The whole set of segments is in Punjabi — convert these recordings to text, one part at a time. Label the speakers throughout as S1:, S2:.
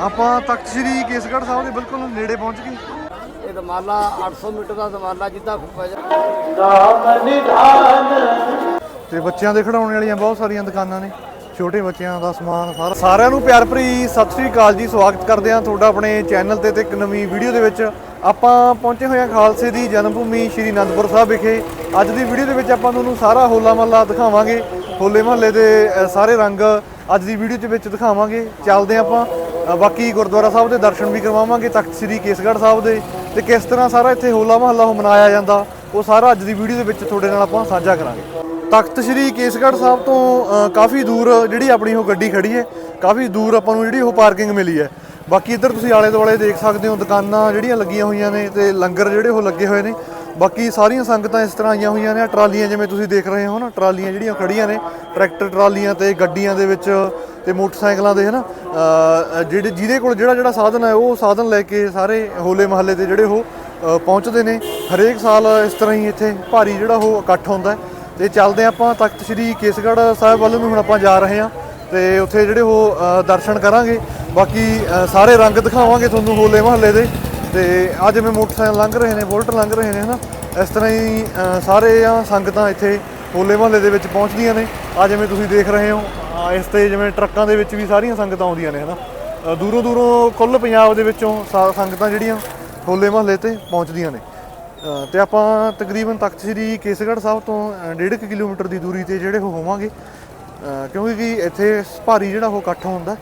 S1: ਆਪਾਂ ਤਖਤ ਸ੍ਰੀ ਕੇਸਗੜ੍ਹ ਸਾਹਿਬ ਦੇ ਬਿਲਕੁਲ ਨੇੜੇ ਪਹੁੰਚ ਗਏ।
S2: ਇਹ ਦਮਾਲਾ 800 ਮੀਟਰ ਦਾ ਦਮਾਲਾ ਜਿੱਦਾਂ ਵਜਨ
S1: ਤੇ ਬੱਚਿਆਂ ਦੇ ਖਿਡੌਣੇ ਵਾਲੀਆਂ ਬਹੁਤ ਸਾਰੀਆਂ ਦੁਕਾਨਾਂ ਨੇ। ਛੋਟੇ ਬੱਚਿਆਂ ਦਾ ਸਮਾਨ ਸਾਰਾ ਸਾਰਿਆਂ ਨੂੰ ਪਿਆਰ ਭਰੀ ਸਤਿ ਸ੍ਰੀ ਅਕਾਲ ਜੀ ਸਵਾਗਤ ਕਰਦੇ ਹਾਂ ਤੁਹਾਡਾ ਆਪਣੇ ਚੈਨਲ ਤੇ ਤੇ ਇੱਕ ਨਵੀਂ ਵੀਡੀਓ ਦੇ ਵਿੱਚ। ਆਪਾਂ ਪਹੁੰਚੇ ਹੋਏ ਹਾਂ ਖਾਲਸੇ ਦੀ ਜਨਮ ਭੂਮੀ ਸ਼੍ਰੀ ਅਨੰਦਪੁਰ ਸਾਹਿਬ ਵਿਖੇ। ਅੱਜ ਦੀ ਵੀਡੀਓ ਦੇ ਵਿੱਚ ਆਪਾਂ ਤੁਹਾਨੂੰ ਸਾਰਾ ਹੋਲਾ ਮਹੱਲਾ ਦਿਖਾਵਾਂਗੇ। ਹੋਲੇ ਮਹੱਲੇ ਦੇ ਸਾਰੇ ਰੰਗ ਅੱਜ ਦੀ ਵੀਡੀਓ ਦੇ ਵਿੱਚ ਦਿਖਾਵਾਂਗੇ। ਚੱਲਦੇ ਆਪਾਂ। ਬਾਕੀ ਗੁਰਦੁਆਰਾ ਸਾਹਿਬ ਦੇ ਦਰਸ਼ਨ ਵੀ ਕਰਵਾਵਾਂਗੇ ਤਖਤ ਸ੍ਰੀ ਕੇਸਗੜ੍ਹ ਸਾਹਿਬ ਦੇ। ਤੇ ਕਿਸ ਤਰ੍ਹਾਂ ਸਾਰਾ ਇੱਥੇ ਹੋਲਾ ਮਹੱਲਾ ਉਹ ਮਨਾਇਆ ਜਾਂਦਾ, ਉਹ ਸਾਰਾ ਅੱਜ ਦੀ ਵੀਡੀਓ ਦੇ ਵਿੱਚ ਤੁਹਾਡੇ ਨਾਲ ਆਪਾਂ ਸਾਂਝਾ ਕਰਾਂਗੇ। ਤਖਤ ਸ੍ਰੀ ਕੇਸਗੜ੍ਹ ਸਾਹਿਬ ਤੋਂ ਕਾਫੀ ਦੂਰ ਜਿਹੜੀ ਆਪਣੀ ਉਹ ਗੱਡੀ ਖੜੀ ਹੈ, ਕਾਫੀ ਦੂਰ ਆਪਾਂ ਨੂੰ ਜਿਹੜੀ ਉਹ ਪਾਰਕਿੰਗ ਮਿਲੀ ਹੈ। ਬਾਕੀ ਇੱਧਰ ਤੁਸੀਂ ਆਲੇ ਦੁਆਲੇ ਦੇਖ ਸਕਦੇ ਹੋ ਦੁਕਾਨਾਂ ਜਿਹੜੀਆਂ ਲੱਗੀਆਂ ਹੋਈਆਂ ਨੇ ਤੇ ਲੰਗਰ ਜਿਹੜੇ ਉਹ ਲੱਗੇ ਹੋਏ ਨੇ। ਬਾਕੀ ਸਾਰੀਆਂ ਸੰਗਤਾਂ ਇਸ ਤਰ੍ਹਾਂ ਆਈਆਂ ਹੋਈਆਂ ਨੇ ਟਰਾਲੀਆਂ ਜਿਵੇਂ ਤੁਸੀਂ ਦੇਖ ਰਹੇ ਹੋ ਨਾ ਟਰਾਲੀਆਂ ਜਿਹੜੀਆਂ ਖੜੀਆਂ ਨੇ ਟਰੈਕਟਰ ਟਰਾਲੀਆਂ ਤੇ ਗੱਡੀਆਂ ਦੇ ਵਿੱਚ ਤੇ ਮੋਟਰਸਾਈਕਲਾਂ ਦੇ ਹਨਾ? ਅ, ਜਿਹੜੇ ਜਿਹਦੇ ਕੋਲ ਜਿਹੜਾ ਜਿਹੜਾ ਸਾਧਨ ਹੈ ਉਹ ਸਾਧਨ ਲੈ ਕੇ ਸਾਰੇ ਹੋਲੇ ਮਹੱਲੇ ਦੇ ਜਿਹੜੇ ਉਹ ਪਹੁੰਚਦੇ ਨੇ। ਹਰੇਕ ਸਾਲ ਇਸ ਤਰ੍ਹਾਂ ਹੀ ਇੱਥੇ ਭਾਰੀ ਜਿਹੜਾ ਉਹ ਇਕੱਠ ਹੁੰਦਾ ਹੈ। ਤੇ ਚੱਲਦੇ ਹਾਂ ਆਪਾਂ ਤਖਤ ਸ੍ਰੀ ਕੇਸਗੜ੍ਹ ਸਾਹਿਬ ਵੱਲ ਨੂੰ ਹੁਣ ਆਪਾਂ ਜਾ ਰਹੇ ਹਾਂ ਤੇ ਉੱਥੇ ਜਿਹੜੇ ਉਹ ਦਰਸ਼ਨ ਕਰਾਂਗੇ। ਬਾਕੀ ਸਾਰੇ ਰੰਗ ਦਿਖਾਵਾਂਗੇ ਤੁਹਾਨੂੰ ਹੋਲੇ ਮਹੱਲੇ ਦੇ। ਤੇ ਅੱਜ ਮੈਂ ਮੋਟਰਸਾਈਕਲ ਲੰਘ ਰਹੇ ਨੇ ਬੁਲਟ ਲੰਘ ਰਹੇ ਨੇ ਹਨਾ? ਇਸ ਤਰ੍ਹਾਂ ਹੀ ਅ, ਸਾਰੇ ਆ ਸੰਗਤਾਂ ਇੱਥੇ ਹੋਲੇ ਮਹੱਲੇ ਦੇ ਵਿੱਚ ਪਹੁੰਚਦੀਆਂ ਨੇ। ਆ ਜਿਵੇਂ ਤੁਸੀਂ ਦੇਖ ਰਹੇ ਹੋ ਇਸ ਤੇ ਜਿਵੇਂ ਟਰੱਕਾਂ ਦੇ ਵਿੱਚ ਵੀ ਸਾਰੀਆਂ ਸੰਗਤਾਂ ਆਉਂਦੀਆਂ ਨੇ ਹਨਾ? ਅ, ਦੂਰੋਂ ਦੂਰੋਂ ਕੁੱਲ ਪੰਜਾਬ ਦੇ ਵਿੱਚੋਂ ਸਾ- ਸੰਗਤਾਂ ਜਿਹੜੀਆਂ ਹੋਲੇ ਮਹੱਲੇ ਤੇ ਪਹੁੰਚਦੀਆਂ ਨੇ। ਅ, ਤੇ ਆਪਾਂ ਤਕਰੀਬਨ ਤਖਤ ਸ੍ਰੀ ਕੇਸਗੜ੍ਹ ਸਾਹਿਬ ਤੋਂ 1.5 ਕਿਲੋਮੀਟਰ ਦੀ ਦੂਰੀ ਤੇ ਜਿਹੜੇ ਉਹ ਹੋਵਾਂਗੇ। ਕਿਉਂਕਿ ਇੱਥੇ ਭਾਰੀ ਜਿਹੜਾ ਉਹ ਇਕੱਠ ਹੁੰਦਾ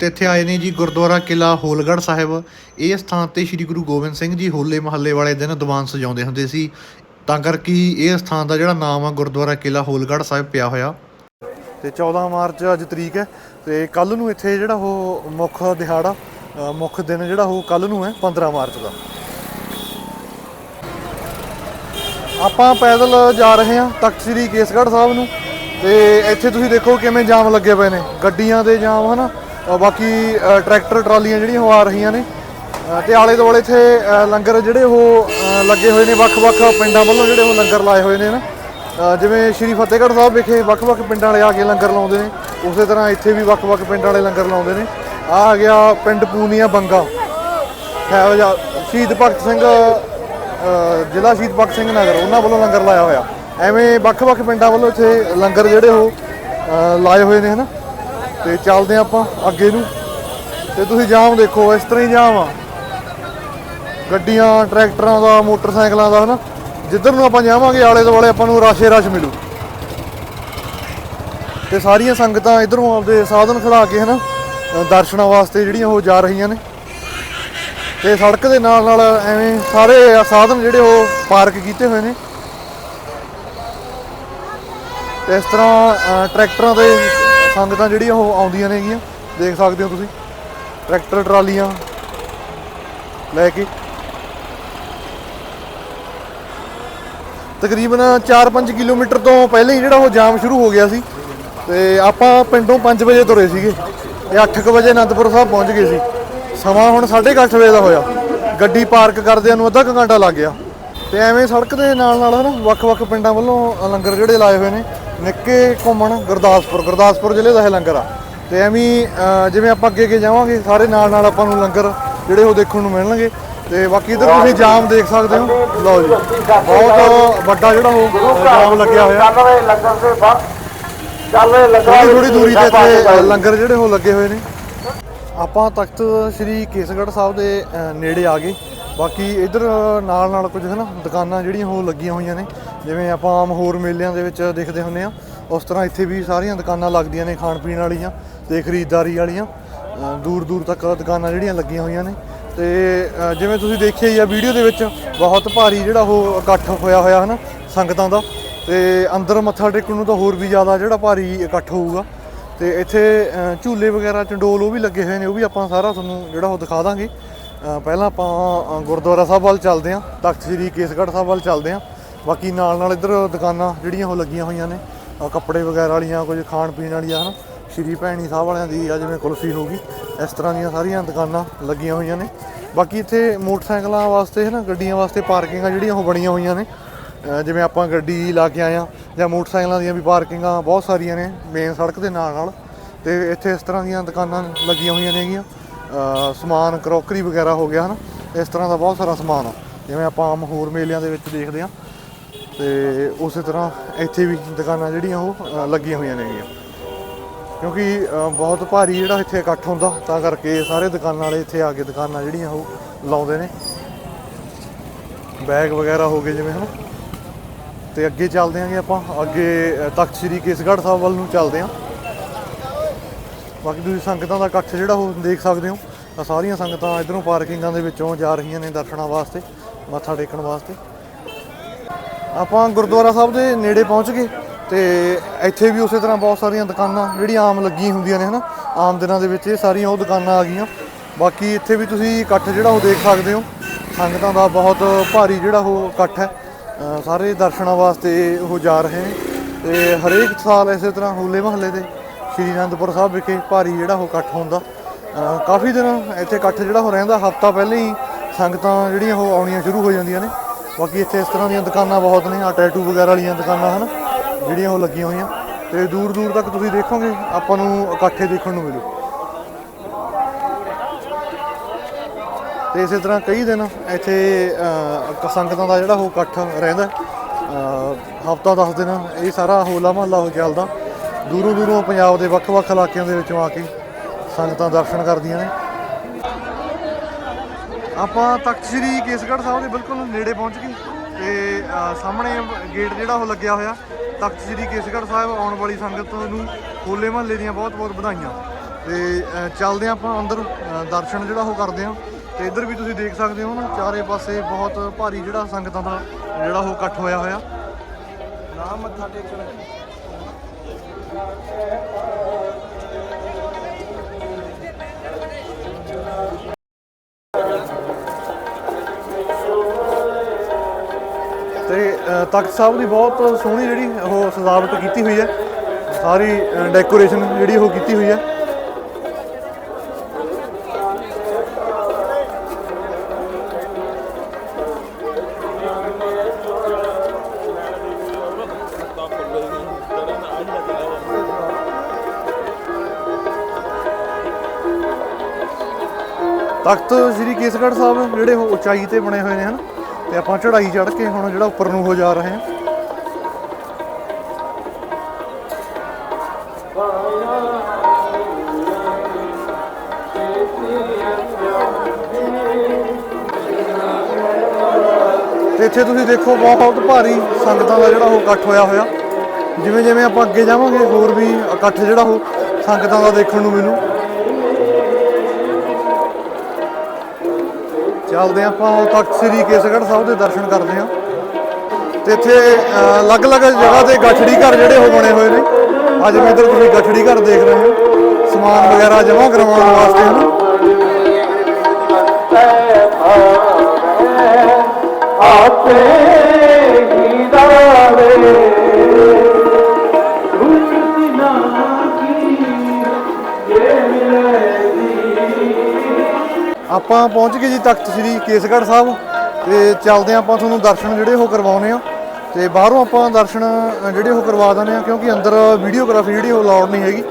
S1: ਤੇ ਇੱਥੇ ਆਏ ਨੇ ਜੀ ਗੁਰਦੁਆਰਾ ਕਿਲਾ ਹੋਲਗੜ੍ਹ ਸਾਹਿਬ। ਇਹ ਸਥਾਨ ਤੇ ਸ੍ਰੀ ਗੁਰੂ ਗੋਬਿੰਦ ਸਿੰਘ ਜੀ ਹੋਲੇ ਮਹੱਲੇ ਵਾਲੇ ਦਿਨ ਦੀਵਾਨ ਸਜਾਉਂਦੇ ਹੁੰਦੇ ਸੀ। ਤਾਂ ਕਰਕੇ ਇਹ ਸਥਾਨ ਦਾ ਜਿਹੜਾ ਨਾਮ ਆ ਗੁਰਦੁਆਰਾ ਕਿਲਾ ਹੋਲਗੜ੍ਹ ਸਾਹਿਬ ਪਿਆ ਹੋਇਆ। ਤੇ 14 ਮਾਰਚ ਅੱਜ ਤਰੀਕ ਹੈ ਤੇ ਕੱਲ ਨੂੰ ਇੱਥੇ ਜਿਹੜਾ ਉਹ ਮੁੱਖ ਦਿਹਾੜਾ ਮੁੱਖ ਦਿਨ ਜਿਹੜਾ ਉਹ ਕੱਲ ਨੂੰ ਹੈ 15 ਮਾਰਚ ਦਾ। ਆਪਾਂ ਪੈਦਲ ਜਾ ਰਹੇ ਹਾਂ ਤਖਤ ਸ੍ਰੀ ਕੇਸਗੜ੍ਹ ਸਾਹਿਬ ਨੂੰ। ਤੇ ਇੱਥੇ ਤੁਸੀਂ ਦੇਖੋ ਕਿਵੇਂ ਜਾਮ ਲੱਗੇ ਪਏ ਨੇ। ਗੱਡੀਆਂ ਦੇ ਜਾਮ ਹਨਾ? ਅ, ਬਾਕੀ ਟਰੈਕਟਰ ਟਰਾਲੀਆਂ ਜਿਹੜੀਆਂ ਉਹ ਆ ਰਹੀਆਂ ਨੇ। ਅ, ਤੇ ਆਲੇ ਦੁਆਲੇ ਇੱਥੇ ਲੰਗਰ ਜਿਹੜੇ ਉਹ ਲੱਗੇ ਹੋਏ ਨੇ ਵੱਖ-ਵੱਖ ਪਿੰਡਾਂ ਵੱਲੋਂ ਜਿਹੜੇ ਉਹ ਲੰਗਰ ਲਾਏ ਹੋਏ ਨੇ ਨਾ ਜਿਵੇਂ ਸ਼੍ਰੀ ਫਤਿਹਗੜ੍ਹ ਸਾਹਿਬ ਵਿਖੇ ਵੱਖ-ਵੱਖ ਪਿੰਡਾਂ ਵਾਲੇ ਆ ਕੇ ਲੰਗਰ ਲਾਉਂਦੇ ਨੇ ਉਸੇ ਤਰ੍ਹਾਂ ਇੱਥੇ ਵੀ ਵੱਖ-ਵੱਖ ਪਿੰਡਾਂ ਵਾਲੇ ਲੰਗਰ ਲਾਉਂਦੇ ਨੇ। ਆ ਆ ਗਿਆ ਪਿੰਡ ਪੂਨੀਆ ਬੰਗਾ। ਹੈ ਸ਼ਹੀਦ ਭਗਤ ਸਿੰਘ ਜ਼ਿਲ੍ਹਾ ਸ਼ਹੀਦ ਭਗਤ ਸਿੰਘ ਨਗਰ ਉਹਨਾਂ ਵੱਲੋਂ ਲੰਗਰ ਲਾਇਆ ਹੋਇਆ। ਐਵੇਂ ਵੱਖ-ਵੱਖ ਪਿੰਡਾਂ ਵੱਲੋਂ ਇੱਥੇ ਲੰਗਰ ਜਿਹੜੇ ਉਹ ਲਾਏ ਹੋਏ ਨੇ ਹਨਾ। ਤੇ ਚੱਲਦੇ ਹਾਂ ਆਪਾਂ ਅੱਗੇ ਨੂੰ। ਤੇ ਤੁਸੀਂ ਜਾਮ ਦੇਖੋ ਇਸ ਤਰ੍ਹਾਂ ਹੀ ਜਾਮ ਆ। ਗੱਡੀਆਂ ਟਰੈਕਟਰਾਂ ਦਾ ਮੋਟਰਸਾਈਕਲਾਂ ਦਾ ਹਨਾ? ਜਿੱਧਰ ਨੂੰ ਆਪਾਂ ਜਾਵਾਂਗੇ ਆਲੇ ਦੁਆਲੇ ਆਪਾਂ ਨੂੰ ਰਾਸ਼ੇ ਰਸ਼ ਮਿਲੂ। ਤੇ ਸਾਰੀਆਂ ਸੰਗਤਾਂ ਇਧਰੋਂ ਆਪਦੇ ਸਾਧਨ ਖੜਾ ਕੇ ਹਨਾ ਅ, ਦਰਸ਼ਨਾਂ ਵਾਸਤੇ ਜਿਹੜੀਆਂ ਉਹ ਜਾ ਰਹੀਆਂ ਨੇ। ਤੇ ਸੜਕ ਦੇ ਨਾਲ ਨਾਲ ਐਵੇਂ ਸਾਰੇ ਸਾਧਨ ਜਿਹੜੇ ਉਹ ਪਾਰਕ ਕੀਤੇ ਹੋਏ ਨੇ। ਤੇ ਇਸ ਤਰ੍ਹਾਂ ਟਰੈਕਟਰਾਂ ਤੇ ਸੰਗਤਾਂ ਜਿਹੜੀਆਂ ਉਹ ਆਉਂਦੀਆਂ ਨੇਗੀਆਂ ਦੇਖ ਸਕਦੇ ਹੋ ਤੁਸੀਂ। ਟਰੈਕਟਰ, ਟਰਾਲੀਆਂ ਲੈ ਕੇ। ਤਕਰੀਬਨ 4-5 ਕਿਲੋਮੀਟਰ ਤੋਂ ਪਹਿਲਾਂ ਹੀ ਜਿਹੜਾ ਉਹ ਜਾਮ ਸ਼ੁਰੂ ਹੋ ਗਿਆ ਸੀ। ਤੇ ਆਪਾਂ ਪਿੰਡੋਂ 5 ਵਜੇ ਤੁਰੇ ਸੀਗੇ। ਤੇ 8:00 ਵਜੇ ਅਨੰਦਪੁਰ ਸਾਹਿਬ ਪਹੁੰਚ ਗਏ ਸੀ। ਸਮਾਂ ਹੁਣ 8:30 ਵਜੇ ਦਾ ਹੋਇਆ। ਗੱਡੀ ਪਾਰਕ ਕਰਦਿਆਂ ਨੂੰ ਅੱਧਾ ਕੁ ਘੰਟਾ ਲੱਗ ਗਿਆ। ਤੇ ਐਵੇਂ ਸੜਕ ਦੇ ਨਾਲ ਨਾਲ ਨਾ ਵੱਖ-ਵੱਖ ਪਿੰਡਾਂ ਵੱਲੋਂ ਲੰਗਰ ਜਿਹੜੇ ਲਾਏ ਹੋਏ ਨੇ। ਨਿੱਕੇ ਘੁੰਮਣ ਗੁਰਦਾਸਪੁਰ ਗੁਰਦਾਸਪੁਰ ਜ਼ਿਲ੍ਹੇ ਦਾ ਇਹ ਲੰਗਰ ਆ। ਤੇ ਐਵੇਂ ਜਿਵੇਂ ਆਪਾਂ ਅੱਗੇ ਅੱਗੇ ਜਾਵਾਂਗੇ, ਸਾਰੇ ਨਾਲ ਨਾਲ ਆਪਾਂ ਨੂੰ ਲੰਗਰ ਜਿਹੜੇ ਉਹ ਦੇਖਣ ਨੂੰ ਮਿਲਣਗੇ। ਤੇ ਬਾਕੀ ਇਧਰ ਤੁਸੀਂ ਜਾਮ ਦੇਖ ਸਕਦੇ ਹੋ। ਲਓ ਜੀ, ਬਹੁਤ ਵੱਡਾ ਜਿਹੜਾ ਉਹ ਜਾਮ ਲੱਗਿਆ ਹੋਇਆ।
S2: ਚੱਲ ਲੰਗਰ ਦੇ ਬਾਹਰ ਚੱਲ ਰਹੇ
S1: ਥੋੜੀ ਦੂਰੀ ਤੇ ਇੱਥੇ ਲੰਗਰ ਜਿਹੜੇ ਉਹ ਲੱਗੇ ਹੋਏ ਨੇ। ਆਪਾਂ ਤਖਤ ਸ੍ਰੀ ਕੇਸਗੜ੍ਹ ਸਾਹਿਬ ਦੇ ਨੇੜੇ ਆ ਗਏ। ਬਾਕੀ ਇਧਰ ਨਾਲ ਨਾਲ ਕੁਝ ਹੈ ਨਾ ਦੁਕਾਨਾਂ ਜਿਹੜੀਆਂ ਉਹ ਲੱਗੀਆਂ ਹੋਈਆਂ ਨੇ। ਜਿਵੇਂ ਆਪਾਂ ਆਮ ਹੋਰ ਮੇਲਿਆਂ ਦੇ ਵਿੱਚ ਦੇਖਦੇ ਹੁੰਦੇ ਆ ਉਸ ਤਰ੍ਹਾਂ ਇੱਥੇ ਵੀ ਸਾਰੀਆਂ ਦੁਕਾਨਾਂ ਲੱਗਦੀਆਂ ਨੇ ਖਾਣ ਪੀਣ ਵਾਲੀਆਂ ਤੇ ਖਰੀਦਦਾਰੀ ਵਾਲੀਆਂ। ਦੂਰ ਦੂਰ ਤੱਕ ਦੁਕਾਨਾਂ ਜਿਹੜੀਆਂ ਲੱਗੀਆਂ ਹੋਈਆਂ ਨੇ। ਤੇ ਜਿਵੇਂ ਤੁਸੀਂ ਦੇਖਿਆ ਹੀ ਆ ਵੀਡੀਓ ਦੇ ਵਿੱਚ, ਬਹੁਤ ਭਾਰੀ ਜਿਹੜਾ ਉਹ ਇਕੱਠ ਹੋਇਆ ਹੋਇਆ ਹੈ ਨਾ ਸੰਗਤਾਂ ਦਾ। ਤੇ ਅੰਦਰ ਮੱਥਾ ਟੇਕਣ ਨੂੰ ਤਾਂ ਹੋਰ ਵੀ ਜ਼ਿਆਦਾ ਜਿਹੜਾ ਭਾਰੀ ਇਕੱਠ ਹੋਊਗਾ। ਤੇ ਇੱਥੇ ਝੂਲੇ ਵਗੈਰਾ, ਚੰਡੋਲ ਉਹ ਵੀ ਲੱਗੇ ਹੋਏ ਨੇ, ਉਹ ਵੀ ਆਪਾਂ ਸਾਰਾ ਤੁਹਾਨੂੰ ਜਿਹੜਾ ਉਹ ਦਿਖਾ ਦਾਂਗੇ। ਪਹਿਲਾਂ ਆਪਾਂ ਗੁਰਦੁਆਰਾ ਸਾਹਿਬ ਵੱਲ ਚੱਲਦੇ ਹਾਂ, ਤਖਤ ਸ੍ਰੀ ਕੇਸਗੜ੍ਹ ਸਾਹਿਬ ਵੱਲ ਚੱਲਦੇ ਹਾਂ। ਬਾਕੀ ਨਾਲ ਨਾਲ ਇੱਧਰ ਦੁਕਾਨਾਂ ਜਿਹੜੀਆਂ ਉਹ ਲੱਗੀਆਂ ਹੋਈਆਂ ਨੇ। ਕੱਪੜੇ ਵਗੈਰਾ ਵਾਲੀਆਂ, ਕੁਝ ਖਾਣ ਪੀਣ ਵਾਲੀਆਂ, ਹਨ। ਸ਼੍ਰੀ ਭੈਣੀ ਸਾਹਿਬ ਵਾਲਿਆਂ ਦੀ ਆ ਜਿਵੇਂ ਕੁਲਫੀ ਹੋ ਗਈ, ਇਸ ਤਰ੍ਹਾਂ ਦੀਆਂ ਸਾਰੀਆਂ ਦੁਕਾਨਾਂ ਲੱਗੀਆਂ ਹੋਈਆਂ ਨੇ। ਬਾਕੀ ਇੱਥੇ ਮੋਟਰਸਾਈਕਲਾਂ ਵਾਸਤੇ ਹੈ ਨਾ ਗੱਡੀਆਂ ਵਾਸਤੇ ਪਾਰਕਿੰਗਾਂ ਜਿਹੜੀਆਂ ਉਹ ਬਣੀਆਂ ਹੋਈਆਂ ਨੇ। ਜਿਵੇਂ ਆਪਾਂ ਗੱਡੀ ਲਾ ਕੇ ਆਏ ਆ ਜਾਂ ਮੋਟਰਸਾਈਕਲਾਂ ਦੀਆਂ ਵੀ ਪਾਰਕਿੰਗਾਂ ਬਹੁਤ ਸਾਰੀਆਂ ਨੇ ਮੇਨ ਸੜਕ ਦੇ ਨਾਲ ਨਾਲ। ਤੇ ਇੱਥੇ ਇਸ ਤਰ੍ਹਾਂ ਦੀਆਂ ਦੁਕਾਨਾਂ ਲੱਗੀਆਂ ਹੋਈਆਂ ਨੇਗੀਆਂ ਸਮਾਨ, ਕਰੋਕਰੀ ਵਗੈਰਾ ਹੋ ਗਿਆ, ਹਨ। ਇਸ ਤਰ੍ਹਾਂ ਦਾ ਬਹੁਤ ਸਾਰਾ ਸਮਾਨ ਆ। ਜਿਵੇਂ ਆਪਾਂ ਆਮ ਹੋਰ ਮੇਲਿਆਂ ਦੇ ਵਿੱਚ ਦੇਖਦੇ ਆ ਤੇ ਉਸੇ ਤਰ੍ਹਾਂ ਇੱਥੇ ਵੀ ਦੁਕਾਨਾਂ ਜਿਹੜੀਆਂ ਉਹ ਲੱਗੀਆਂ ਹੋਈਆਂ ਨੇਗੀਆਂ ਕਿਉਂਕਿ ਬਹੁਤ ਭਾਰੀ ਜਿਹੜਾ ਇੱਥੇ ਇਕੱਠ ਹੁੰਦਾ, ਤਾਂ ਕਰਕੇ ਸਾਰੇ ਦੁਕਾਨਾਂ ਵਾਲੇ ਇੱਥੇ ਆ ਕੇ ਦੁਕਾਨਾਂ ਜਿਹੜੀਆਂ ਉਹ ਲਾਉਂਦੇ ਨੇ। ਬੈਗ ਵਗੈਰਾ ਹੋ ਗਏ ਜਿਵੇਂ, ਹਨ? ਤੇ ਅੱਗੇ ਚੱਲਦੇ ਆਂਗੇ ਆਪਾਂ। ਅੱਗੇ ਤਖਤ ਸ੍ਰੀ ਕੇਸਗੜ੍ਹ ਸਾਹਿਬ ਵੱਲ ਨੂੰ ਚੱਲਦੇ ਆਂ। ਬਾਕੀ ਤੁਸੀਂ ਸੰਗਤਾਂ ਦਾ ਇਕੱਠ ਜਿਹੜਾ ਉਹ ਦੇਖ ਸਕਦੇ ਹੋ ਸਾਰੀਆਂ ਸੰਗਤਾਂ ਇਧਰੋਂ ਪਾਰਕਿੰਗਾਂ ਦੇ ਵਿੱਚੋਂ ਜਾ ਰਹੀਆਂ ਨੇ ਦਰਸ਼ਨਾਂ ਵਾਸਤੇ, ਮੱਥਾ ਟੇਕਣ ਵਾਸਤੇ। ਆਪਾਂ ਗੁਰਦੁਆਰਾ ਸਾਹਿਬ ਦੇ ਨੇੜੇ ਪਹੁੰਚ ਗਏ ਤੇ ਇੱਥੇ ਵੀ ਉਸੇ ਤਰ੍ਹਾਂ ਬਹੁਤ ਸਾਰੀਆਂ ਦੁਕਾਨਾਂ ਜਿਹੜੀਆਂ ਆਮ ਲੱਗੀਆਂ ਹੁੰਦੀਆਂ ਨੇ ਹਨਾ, ਆਮ ਦਿਨਾਂ ਦੇ ਵਿੱਚ ਇਹ ਸਾਰੀਆਂ ਉਹ ਦੁਕਾਨਾਂ ਆ ਗਈਆਂ। ਬਾਕੀ ਇੱਥੇ ਵੀ ਤੁਸੀਂ ਇਕੱਠ ਜਿਹੜਾ ਉਹ ਦੇਖ ਸਕਦੇ ਹੋ। ਸੰਗਤਾਂ ਦਾ ਬਹੁਤ ਭਾਰੀ ਜਿਹੜਾ ਉਹ ਇਕੱਠ ਹੈ। ਸਾਰੇ ਦਰਸ਼ਨਾਂ ਵਾਸਤੇ ਉਹ ਜਾ ਰਹੇ ਨੇ। ਤੇ ਹਰੇਕ ਸਾਲ ਇਸੇ ਤਰ੍ਹਾਂ ਹੋਲੇ ਮਹੱਲੇ ਦੇ ਸ਼੍ਰੀ ਅਨੰਦਪੁਰ ਸਾਹਿਬ ਵਿਖੇ ਭਾਰੀ ਜਿਹੜਾ ਉਹ ਇਕੱਠ ਹੁੰਦਾ। ਕਾਫੀ ਦਿਨ ਇੱਥੇ ਇਕੱਠ ਜਿਹੜਾ ਉਹ ਰਹਿੰਦਾ, ਹਫਤਾ ਪਹਿਲਾਂ ਹੀ ਸੰਗਤਾਂ ਜਿਹੜੀਆਂ ਉਹ ਆਉਣੀਆਂ ਸ਼ੁਰੂ ਹੋ ਜਾਂਦੀਆਂ ਨੇ। ਬਾਕੀ ਇੱਥੇ ਇਸ ਤਰ੍ਹਾਂ ਦੀਆਂ ਦੁਕਾਨਾਂ ਬਹੁਤ ਨੇ, ਆ ਟੈਟੂ ਵਗੈਰਾ ਵਾਲੀਆਂ ਦੁਕਾਨਾਂ, ਹਨ? ਜਿਹੜੀਆਂ ਉਹ ਲੱਗੀਆਂ ਹੋਈਆਂ। ਤੇ ਦੂਰ ਦੂਰ ਤੱਕ ਤੁਸੀਂ ਦੇਖੋਗੇ, ਆਪਾਂ ਨੂੰ ਇਕੱਠੇ ਦੇਖਣ ਨੂੰ ਮਿਲੂ। ਤੇ ਇਸੇ ਤਰ੍ਹਾਂ ਕਈ ਦਿਨ ਇੱਥੇ ਸੰਗਤਾਂ ਦਾ ਜਿਹੜਾ ਉਹ ਇਕੱਠ ਰਹਿੰਦਾ ਹਫਤਾ 10 ਦਿਨ, ਇਹ ਸਾਰਾ ਹੋਲਾ ਮਹੱਲਾ ਹੋ ਚੱਲਦਾ। ਦੂਰੋਂ ਦੂਰੋਂ ਪੰਜਾਬ ਦੇ ਵੱਖ-ਵੱਖ ਇਲਾਕਿਆਂ ਦੇ ਵਿੱਚੋਂ ਆ ਕੇ ਸੰਗਤਾਂ ਦਰਸ਼ਨ ਕਰਦੀਆਂ ਨੇ। ਆਪਾਂ ਤਖਤ ਸ੍ਰੀ ਕੇਸਗੜ੍ਹ ਸਾਹਿਬ ਦੇ ਬਿਲਕੁਲ ਨੇੜੇ ਪਹੁੰਚ ਗਏ ਤੇ ਸਾਹਮਣੇ ਗੇਟ ਜਿਹੜਾ ਉਹ ਲੱਗਿਆ ਹੋਇਆ। ਤਖਤ ਸ੍ਰੀ ਕੇਸਗੜ੍ਹ ਸਾਹਿਬ ਆਉਣ ਵਾਲੀ ਸੰਗਤ ਨੂੰ ਹੋਲੇ ਮਹੱਲੇ ਦੀਆਂ ਬਹੁਤ-ਬਹੁਤ ਵਧਾਈਆਂ। ਤੇ ਚੱਲਦੇ ਹਾਂ ਆਪਾਂ ਅੰਦਰ ਦਰਸ਼ਨ ਜਿਹੜਾ ਉਹ ਕਰਦੇ ਹਾਂ। ਤੇ ਇੱਧਰ ਵੀ ਤੁਸੀਂ ਦੇਖ ਸਕਦੇ ਹੋ ਨਾ, ਚਾਰੇ ਪਾਸੇ ਬਹੁਤ ਭਾਰੀ ਜਿਹੜਾ ਸੰਗਤਾਂ ਦਾ ਜਿਹੜਾ ਉਹ ਇਕੱਠ ਹੋਇਆ ਹੋਇਆ।
S2: ਨਾ ਮੱਥਾ ਟੇਕਣ।
S1: ਤਖਤ ਸਾਹਿਬ ਦੀ ਬਹੁਤ ਸੋਹਣੀ ਜਿਹੜੀ ਉਹ ਸਜਾਵਟ ਕੀਤੀ ਹੋਈ ਹੈ। ਸਾਰੀ ਡੈਕੋਰੇਸ਼ਨ ਜਿਹੜੀ ਉਹ ਕੀਤੀ ਹੋਈ ਹੈ। ਤਖਤ ਸ੍ਰੀ ਕੇਸਗੜ੍ਹ ਸਾਹਿਬ ਜਿਹੜੇ ਉਹ ਉਚਾਈ ਤੇ ਬਣੇ ਹੋਏ ਨੇ, ਹਨ? ਤੇ ਆਪਾਂ ਚੜ੍ਹਾਈ ਚੜ੍ਹ ਕੇ ਹੁਣ ਜਿਹੜਾ ਉੱਪਰ ਨੂੰ ਹੋ ਜਾ ਰਹੇ ਹਾਂ। ਤੇ ਇੱਥੇ ਤੁਸੀਂ ਦੇਖੋ ਬਹੁਤ ਭਾਰੀ ਸੰਗਤਾਂ ਦਾ ਜਿਹੜਾ ਉਹ ਇਕੱਠ ਹੋਇਆ ਹੋਇਆ। ਜਿਵੇਂ ਜਿਵੇਂ ਆਪਾਂ ਅੱਗੇ ਜਾਵਾਂਗੇ, ਹੋਰ ਵੀ ਇਕੱਠ ਜਿਹੜਾ ਉਹ ਸੰਗਤਾਂ ਦਾ ਦੇਖਣ ਨੂੰ ਮਿਲੂ। ਚੱਲਦੇ ਹਾਂ ਆਪਾਂ ਤਖਤ ਸ੍ਰੀ ਕੇਸਗੜ੍ਹ ਸਾਹਿਬ ਦੇ ਦਰਸ਼ਨ ਕਰਦੇ ਹਾਂ। ਤੇ ਇੱਥੇ ਅਲੱਗ-ਅਲੱਗ ਜਗ੍ਹਾ ਤੇ ਗਠੜੀ ਘਰ ਜਿਹੜੇ ਉਹ ਬਣੇ ਹੋਏ ਨੇ। ਅੱਜ ਮੈਂ ਇੱਧਰ ਤੁਸੀਂ ਗਠੜੀ ਘਰ ਦੇਖ ਰਹੇ ਹੋ। ਸਮਾਨ ਵਗੈਰਾ ਜਮ੍ਹਾਂ ਕਰਵਾਉਣ ਵਾਸਤੇ ਹਨ।
S3: ਆਪੇ ਹੀ ਦਾਵੇ
S1: ਆਪਾਂ ਪਹੁੰਚ ਗਏ ਜੀ ਤਖਤ ਸ੍ਰੀ ਕੇਸਗੜ੍ਹ ਸਾਹਿਬ ਤੇ ਚੱਲਦੇ ਹਾਂ ਆਪਾਂ ਤੁਹਾਨੂੰ ਦਰਸ਼ਨ ਜਿਹੜੇ ਉਹ ਕਰਵਾਉਨੇ ਆ। ਤੇ ਬਾਹਰੋਂ ਆਪਾਂ ਦਰਸ਼ਨ ਜਿਹੜੇ ਉਹ ਕਰਵਾ ਦਿੰਦੇ ਆ ਕਿਉਂਕਿ ਅੰਦਰ ਵੀਡੀਓਗ੍ਰਾਫੀ ਜਿਹੜੀ ਉਹ ਅਲਾਉਡ ਨਹੀਂ ਹੈਗੀ।